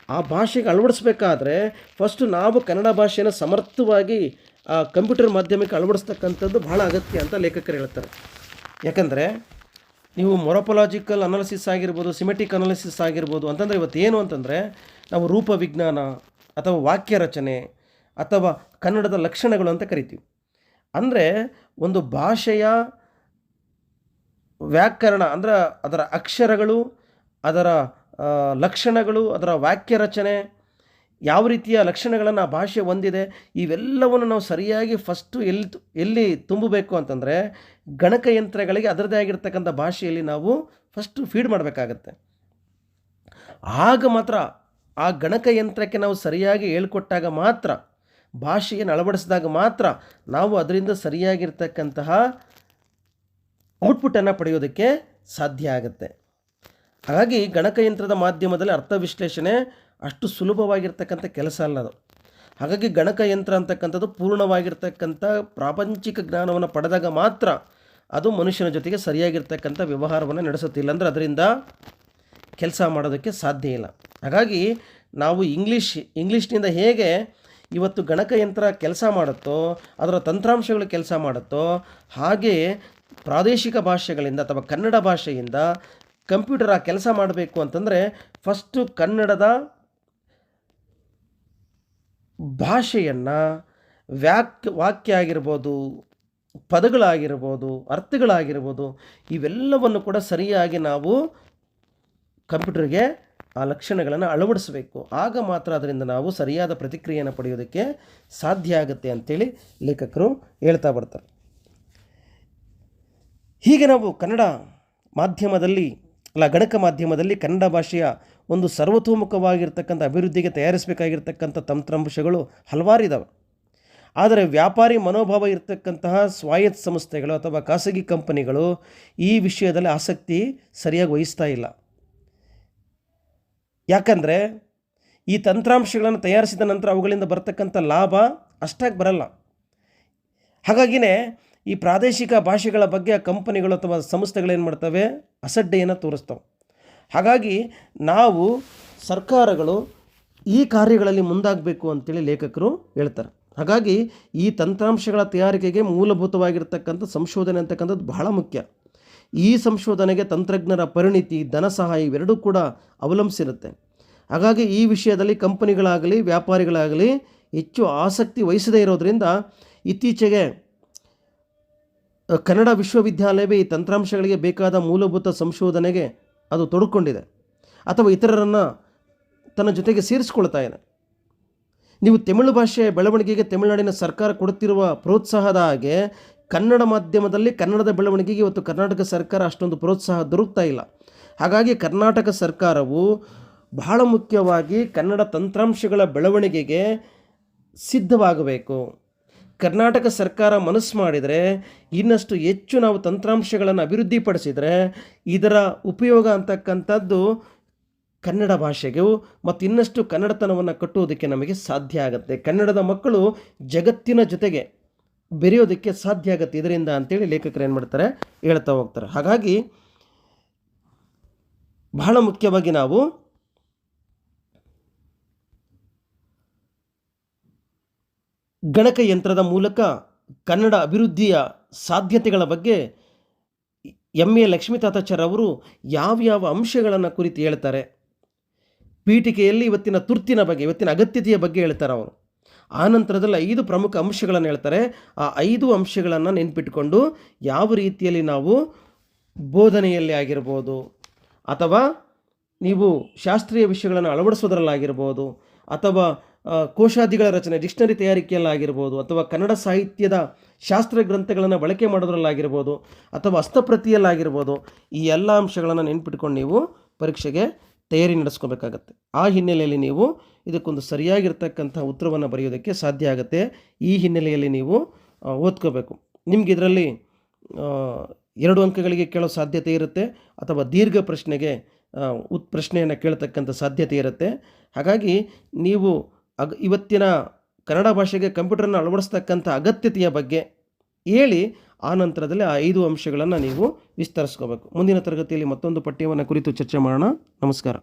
ಆ ಭಾಷೆಗೆ ಅಳವಡಿಸ್ಬೇಕಾದ್ರೆ ಫಸ್ಟು ನಾವು ಕನ್ನಡ ಭಾಷೆಯನ್ನು ಸಮರ್ಥವಾಗಿ, ಆ ಕಂಪ್ಯೂಟರ್ ಮಾಧ್ಯಮಕ್ಕೆ ಅಳವಡಿಸ್ತಕ್ಕಂಥದ್ದು ಭಾಳ ಅಗತ್ಯ ಅಂತ ಲೇಖಕರು ಹೇಳ್ತಾರೆ. ಯಾಕಂದರೆ ನೀವು ಮೊರಪೊಲಾಜಿಕಲ್ ಅನಾಲಿಸಿಸ್ ಆಗಿರ್ಬೋದು, ಸಿಮೆಟಿಕ್ ಅನಾಲಿಸಿಸ್ ಆಗಿರ್ಬೋದು ಅಂತಂದರೆ ಇವತ್ತು ಏನು ಅಂತಂದರೆ ನಾವು ರೂಪ ವಿಜ್ಞಾನ ಅಥವಾ ವಾಕ್ಯ ರಚನೆ ಅಥವಾ ಕನ್ನಡದ ಲಕ್ಷಣಗಳು ಅಂತ ಕರಿತೀವಿ. ಅಂದರೆ ಒಂದು ಭಾಷೆಯ ವ್ಯಾಕರಣ ಅಂದರೆ ಅದರ ಅಕ್ಷರಗಳು, ಅದರ ಲಕ್ಷಣಗಳು, ಅದರ ವಾಕ್ಯ ರಚನೆ ಯಾವ ರೀತಿಯ ಲಕ್ಷಣಗಳನ್ನು ಆ ಭಾಷೆ ಹೊಂದಿದೆ, ಇವೆಲ್ಲವನ್ನು ನಾವು ಸರಿಯಾಗಿ ಫಸ್ಟು ಎಲ್ಲಿ ಎಲ್ಲಿ ತುಂಬಬೇಕು ಅಂತಂದರೆ ಗಣಕಯಂತ್ರಗಳಿಗೆ ಅದರದೇ ಆಗಿರ್ತಕ್ಕಂಥ ಭಾಷೆಯಲ್ಲಿ ನಾವು ಫಸ್ಟು ಫೀಡ್ ಮಾಡಬೇಕಾಗತ್ತೆ. ಆಗ ಮಾತ್ರ ಆ ಗಣಕಯಂತ್ರಕ್ಕೆ ನಾವು ಸರಿಯಾಗಿ ಹೇಳ್ಕೊಟ್ಟಾಗ ಮಾತ್ರ, ಭಾಷೆಯನ್ನು ಅಳವಡಿಸಿದಾಗ ಮಾತ್ರ ನಾವು ಅದರಿಂದ ಸರಿಯಾಗಿರ್ತಕ್ಕಂತಹ ಔಟ್ಪುಟನ್ನು ಪಡೆಯೋದಕ್ಕೆ ಸಾಧ್ಯ ಆಗುತ್ತೆ. ಹಾಗಾಗಿ ಗಣಕಯಂತ್ರದ ಮಾಧ್ಯಮದಲ್ಲಿ ಅರ್ಥ ವಿಶ್ಲೇಷಣೆ ಅಷ್ಟು ಸುಲಭವಾಗಿರ್ತಕ್ಕಂಥ ಕೆಲಸ ಅಲ್ಲ ಅದು. ಹಾಗಾಗಿ ಗಣಕಯಂತ್ರ ಅಂತಕ್ಕಂಥದ್ದು ಪೂರ್ಣವಾಗಿರ್ತಕ್ಕಂಥ ಪ್ರಾಪಂಚಿಕ ಜ್ಞಾನವನ್ನು ಪಡೆದಾಗ ಮಾತ್ರ ಅದು ಮನುಷ್ಯನ ಜೊತೆಗೆ ಸರಿಯಾಗಿರ್ತಕ್ಕಂಥ ವ್ಯವಹಾರವನ್ನು ನಡೆಸುತ್ತಿಲ್ಲ ಅಂದರೆ ಅದರಿಂದ ಕೆಲಸ ಮಾಡೋದಕ್ಕೆ ಸಾಧ್ಯ ಇಲ್ಲ. ಹಾಗಾಗಿ ನಾವು ಇಂಗ್ಲೀಷ್, ಇಂಗ್ಲೀಷ್ನಿಂದ ಹೇಗೆ ಇವತ್ತು ಗಣಕಯಂತ್ರ ಕೆಲಸ ಮಾಡುತ್ತೋ, ಅದರ ತಂತ್ರಾಂಶಗಳು ಕೆಲಸ ಮಾಡುತ್ತೋ ಹಾಗೆಯೇ ಪ್ರಾದೇಶಿಕ ಭಾಷೆಗಳಿಂದ ಅಥವಾ ಕನ್ನಡ ಭಾಷೆಯಿಂದ ಕಂಪ್ಯೂಟರ್ ಆ ಕೆಲಸ ಮಾಡಬೇಕು ಅಂತಂದರೆ ಫಸ್ಟು ಕನ್ನಡದ ಭಾಷೆಯನ್ನು ವ್ಯಾಕ್ ವಾಕ್ಯ ಆಗಿರ್ಬೋದು ಪದಗಳಾಗಿರ್ಬೋದು, ಅರ್ಥಗಳಾಗಿರ್ಬೋದು, ಇವೆಲ್ಲವನ್ನು ಕೂಡ ಸರಿಯಾಗಿ ನಾವು ಕಂಪ್ಯೂಟರ್ಗೆ ಆ ಲಕ್ಷಣಗಳನ್ನು ಅಳವಡಿಸಬೇಕು. ಆಗ ಮಾತ್ರ ಅದರಿಂದ ನಾವು ಸರಿಯಾದ ಪ್ರತಿಕ್ರಿಯೆಯನ್ನು ಪಡೆಯೋದಕ್ಕೆ ಸಾಧ್ಯ ಆಗುತ್ತೆ ಅಂತೇಳಿ ಲೇಖಕರು ಹೇಳ್ತಾ ಬರ್ತಾರೆ. ಹೀಗೆ ನಾವು ಕನ್ನಡ ಮಾಧ್ಯಮದಲ್ಲಿ, ಅಲ್ಲ ಗಣಕ ಮಾಧ್ಯಮದಲ್ಲಿ ಕನ್ನಡ ಭಾಷೆಯ ಒಂದು ಸರ್ವತೋಮುಖವಾಗಿರ್ತಕ್ಕಂಥ ಅಭಿವೃದ್ಧಿಗೆ ತಯಾರಿಸಬೇಕಾಗಿರ್ತಕ್ಕಂಥ ತಂತ್ರಾಂಶಗಳು ಹಲವಾರಿದ್ದಾವೆ ಆದರೆ ವ್ಯಾಪಾರಿ ಮನೋಭಾವ ಇರತಕ್ಕಂತಹ ಸ್ವಾಯತ್ತ ಸಂಸ್ಥೆಗಳು ಅಥವಾ ಖಾಸಗಿ ಕಂಪನಿಗಳು ಈ ವಿಷಯದಲ್ಲಿ ಆಸಕ್ತಿ ಸರಿಯಾಗಿ ವಹಿಸ್ತಾ ಇಲ್ಲ. ಯಾಕಂದರೆ ಈ ತಂತ್ರಾಂಶಗಳನ್ನು ತಯಾರಿಸಿದ ನಂತರ ಅವುಗಳಿಂದ ಬರ್ತಕ್ಕಂಥ ಲಾಭ ಅಷ್ಟಾಗಿ ಬರಲ್ಲ. ಹಾಗಾಗಿನೇ ಈ ಪ್ರಾದೇಶಿಕ ಭಾಷೆಗಳ ಬಗ್ಗೆ ಕಂಪನಿಗಳು ಅಥವಾ ಸಂಸ್ಥೆಗಳೇನು ಮಾಡ್ತವೆ ಅಸಡ್ಡೆಯನ್ನು ತೋರಿಸ್ತವೆ. ಹಾಗಾಗಿ ನಾವು ಸರ್ಕಾರಗಳು ಈ ಕಾರ್ಯಗಳಲ್ಲಿ ಮುಂದಾಗಬೇಕು ಅಂತೇಳಿ ಲೇಖಕರು ಹೇಳ್ತಾರೆ. ಹಾಗಾಗಿ ಈ ತಂತ್ರಾಂಶಗಳ ತಯಾರಿಕೆಗೆ ಮೂಲಭೂತವಾಗಿರ್ತಕ್ಕಂಥ ಸಂಶೋಧನೆ ಅಂತಕ್ಕಂಥದ್ದು ಬಹಳ ಮುಖ್ಯ. ಈ ಸಂಶೋಧನೆಗೆ ತಂತ್ರಜ್ಞರ ಪರಿಣಿತಿ, ಧನ ಸಹಾಯ ಇವೆರಡೂ ಕೂಡ ಅವಲಂಬಿಸಿರುತ್ತೆ. ಹಾಗಾಗಿ ಈ ವಿಷಯದಲ್ಲಿ ಕಂಪನಿಗಳಾಗಲಿ, ವ್ಯಾಪಾರಿಗಳಾಗಲಿ ಹೆಚ್ಚು ಆಸಕ್ತಿ ವಹಿಸದೇ ಇರೋದರಿಂದ ಇತ್ತೀಚೆಗೆ, ಕನ್ನಡ ವಿಶ್ವವಿದ್ಯಾಲಯವೇ ಈ ತಂತ್ರಾಂಶಗಳಿಗೆ ಬೇಕಾದ ಮೂಲಭೂತ ಸಂಶೋಧನೆಗೆ ಅದು ತೊಡಕೊಂಡಿದೆ ಅಥವಾ ಇತರರನ್ನು ತನ್ನ ಜೊತೆಗೆ ಸೇರಿಸ್ಕೊಳ್ತಾ ಇದೆ ನೀವು ತಮಿಳು ಭಾಷೆಯ ಬೆಳವಣಿಗೆಗೆ ತಮಿಳುನಾಡಿನ ಸರ್ಕಾರ ಕೊಡುತ್ತಿರುವ ಪ್ರೋತ್ಸಾಹದ ಹಾಗೆ ಕನ್ನಡ ಮಾಧ್ಯಮದಲ್ಲಿ ಕನ್ನಡದ ಬೆಳವಣಿಗೆಗೆ ಇವತ್ತು ಕರ್ನಾಟಕ ಸರ್ಕಾರ ಅಷ್ಟೊಂದು ಪ್ರೋತ್ಸಾಹ ದೊರಕ್ತಾ ಇಲ್ಲ. ಹಾಗಾಗಿ ಕರ್ನಾಟಕ ಸರ್ಕಾರವು ಬಹಳ ಮುಖ್ಯವಾಗಿ ಕನ್ನಡ ತಂತ್ರಾಂಶಗಳ ಬೆಳವಣಿಗೆಗೆ ಸಿದ್ಧವಾಗಬೇಕು. ಕರ್ನಾಟಕ ಸರ್ಕಾರ ಮನಸ್ಸು ಮಾಡಿದರೆ ಇನ್ನಷ್ಟು ಹೆಚ್ಚು ನಾವು ತಂತ್ರಾಂಶಗಳನ್ನು ಅಭಿವೃದ್ಧಿಪಡಿಸಿದರೆ ಇದರ ಉಪಯೋಗ ಅಂತಕ್ಕಂಥದ್ದು ಕನ್ನಡ ಭಾಷೆಗೂ ಮತ್ತು ಇನ್ನಷ್ಟು ಕನ್ನಡತನವನ್ನು ಕಟ್ಟುವುದಕ್ಕೆ ನಮಗೆ ಸಾಧ್ಯ ಆಗುತ್ತೆ. ಕನ್ನಡದ ಮಕ್ಕಳು ಜಗತ್ತಿನ ಜೊತೆಗೆ ಬೆರೆಯೋದಕ್ಕೆ ಸಾಧ್ಯ ಆಗುತ್ತೆ. ಇದರಿಂದ ಅಂತೇಳಿ ಲೇಖಕರು ಏನು ಮಾಡ್ತಾರೆ? ಹೇಳ್ತಾ ಹೋಗ್ತಾರೆ. ಹಾಗಾಗಿ ಬಹಳ ಮುಖ್ಯವಾಗಿ ನಾವು ಗಣಕಯಂತ್ರದ ಮೂಲಕ ಕನ್ನಡ ಅಭಿವೃದ್ಧಿಯ ಸಾಧ್ಯತೆಗಳ ಬಗ್ಗೆ ಎಂ ಎ ಲಕ್ಷ್ಮೀತಾತಾಚಾರ್ಯ ಅವರು ಯಾವ್ಯಾವ ಅಂಶಗಳನ್ನು ಕುರಿತು ಹೇಳ್ತಾರೆ. ಪೀಠಿಕೆಯಲ್ಲಿ ಇವತ್ತಿನ ತುರ್ತಿನ ಬಗ್ಗೆ, ಇವತ್ತಿನ ಅಗತ್ಯತೆಯ ಬಗ್ಗೆ ಹೇಳ್ತಾರೆ ಅವರು. ಆ ನಂತರದಲ್ಲಿ ಐದು ಪ್ರಮುಖ ಅಂಶಗಳನ್ನು ಹೇಳ್ತಾರೆ. ಆ ಐದು ಅಂಶಗಳನ್ನು ನೆನ್ಪಿಟ್ಕೊಂಡು ಯಾವ ರೀತಿಯಲ್ಲಿ ನಾವು ಬೋಧನೆಯಲ್ಲಿ ಆಗಿರ್ಬೋದು ಅಥವಾ ನೀವು ಶಾಸ್ತ್ರೀಯ ವಿಷಯಗಳನ್ನು ಅಳವಡಿಸೋದ್ರಲ್ಲಾಗಿರ್ಬೋದು ಅಥವಾ ಕೋಶಾದಿಗಳ ರಚನೆ, ಡಿಕ್ಷನರಿ ತಯಾರಿಕೆಯಲ್ಲಾಗಿರ್ಬೋದು, ಅಥವಾ ಕನ್ನಡ ಸಾಹಿತ್ಯದ ಶಾಸ್ತ್ರ ಗ್ರಂಥಗಳನ್ನು ಬಳಕೆ ಮಾಡೋದ್ರಲ್ಲಾಗಿರ್ಬೋದು, ಅಥವಾ ಹಸ್ತಪ್ರತಿಯಲ್ಲಾಗಿರ್ಬೋದು, ಈ ಎಲ್ಲ ಅಂಶಗಳನ್ನು ನೆನ್ಪಿಟ್ಕೊಂಡು ನೀವು ಪರೀಕ್ಷೆಗೆ ತಯಾರಿ ನಡೆಸ್ಕೋಬೇಕಾಗತ್ತೆ. ಆ ಹಿನ್ನೆಲೆಯಲ್ಲಿ ನೀವು ಇದಕ್ಕೊಂದು ಸರಿಯಾಗಿರ್ತಕ್ಕಂಥ ಉತ್ತರವನ್ನು ಬರೆಯೋದಕ್ಕೆ ಸಾಧ್ಯ ಆಗುತ್ತೆ. ಈ ಹಿನ್ನೆಲೆಯಲ್ಲಿ ನೀವು ಓದ್ಕೋಬೇಕು. ನಿಮ್ಗೆ ಇದರಲ್ಲಿ ಎರಡು ಅಂಕಗಳಿಗೆ ಕೇಳೋ ಸಾಧ್ಯತೆ ಇರುತ್ತೆ, ಅಥವಾ ದೀರ್ಘ ಪ್ರಶ್ನೆಗೆ ಉತ್, ಪ್ರಶ್ನೆಯನ್ನು ಕೇಳ್ತಕ್ಕಂಥ ಸಾಧ್ಯತೆ ಇರುತ್ತೆ. ಹಾಗಾಗಿ ನೀವು ಅಗ್ ಇವತ್ತಿನ ಕನ್ನಡ ಭಾಷೆಗೆ ಕಂಪ್ಯೂಟರ್ನ ಅಳವಡಿಸ್ತಕ್ಕಂಥ ಅಗತ್ಯತೆಯ ಬಗ್ಗೆ ಹೇಳಿ ಆ ನಂತರದಲ್ಲಿ ಆ ಐದು ಅಂಶಗಳನ್ನು ನೀವು ವಿಸ್ತರಿಸ್ಕೋಬೇಕು. ಮುಂದಿನ ತರಗತಿಯಲ್ಲಿ ಮತ್ತೊಂದು ಪಠ್ಯವನ್ನು ಕುರಿತು ಚರ್ಚೆ ಮಾಡೋಣ. ನಮಸ್ಕಾರ.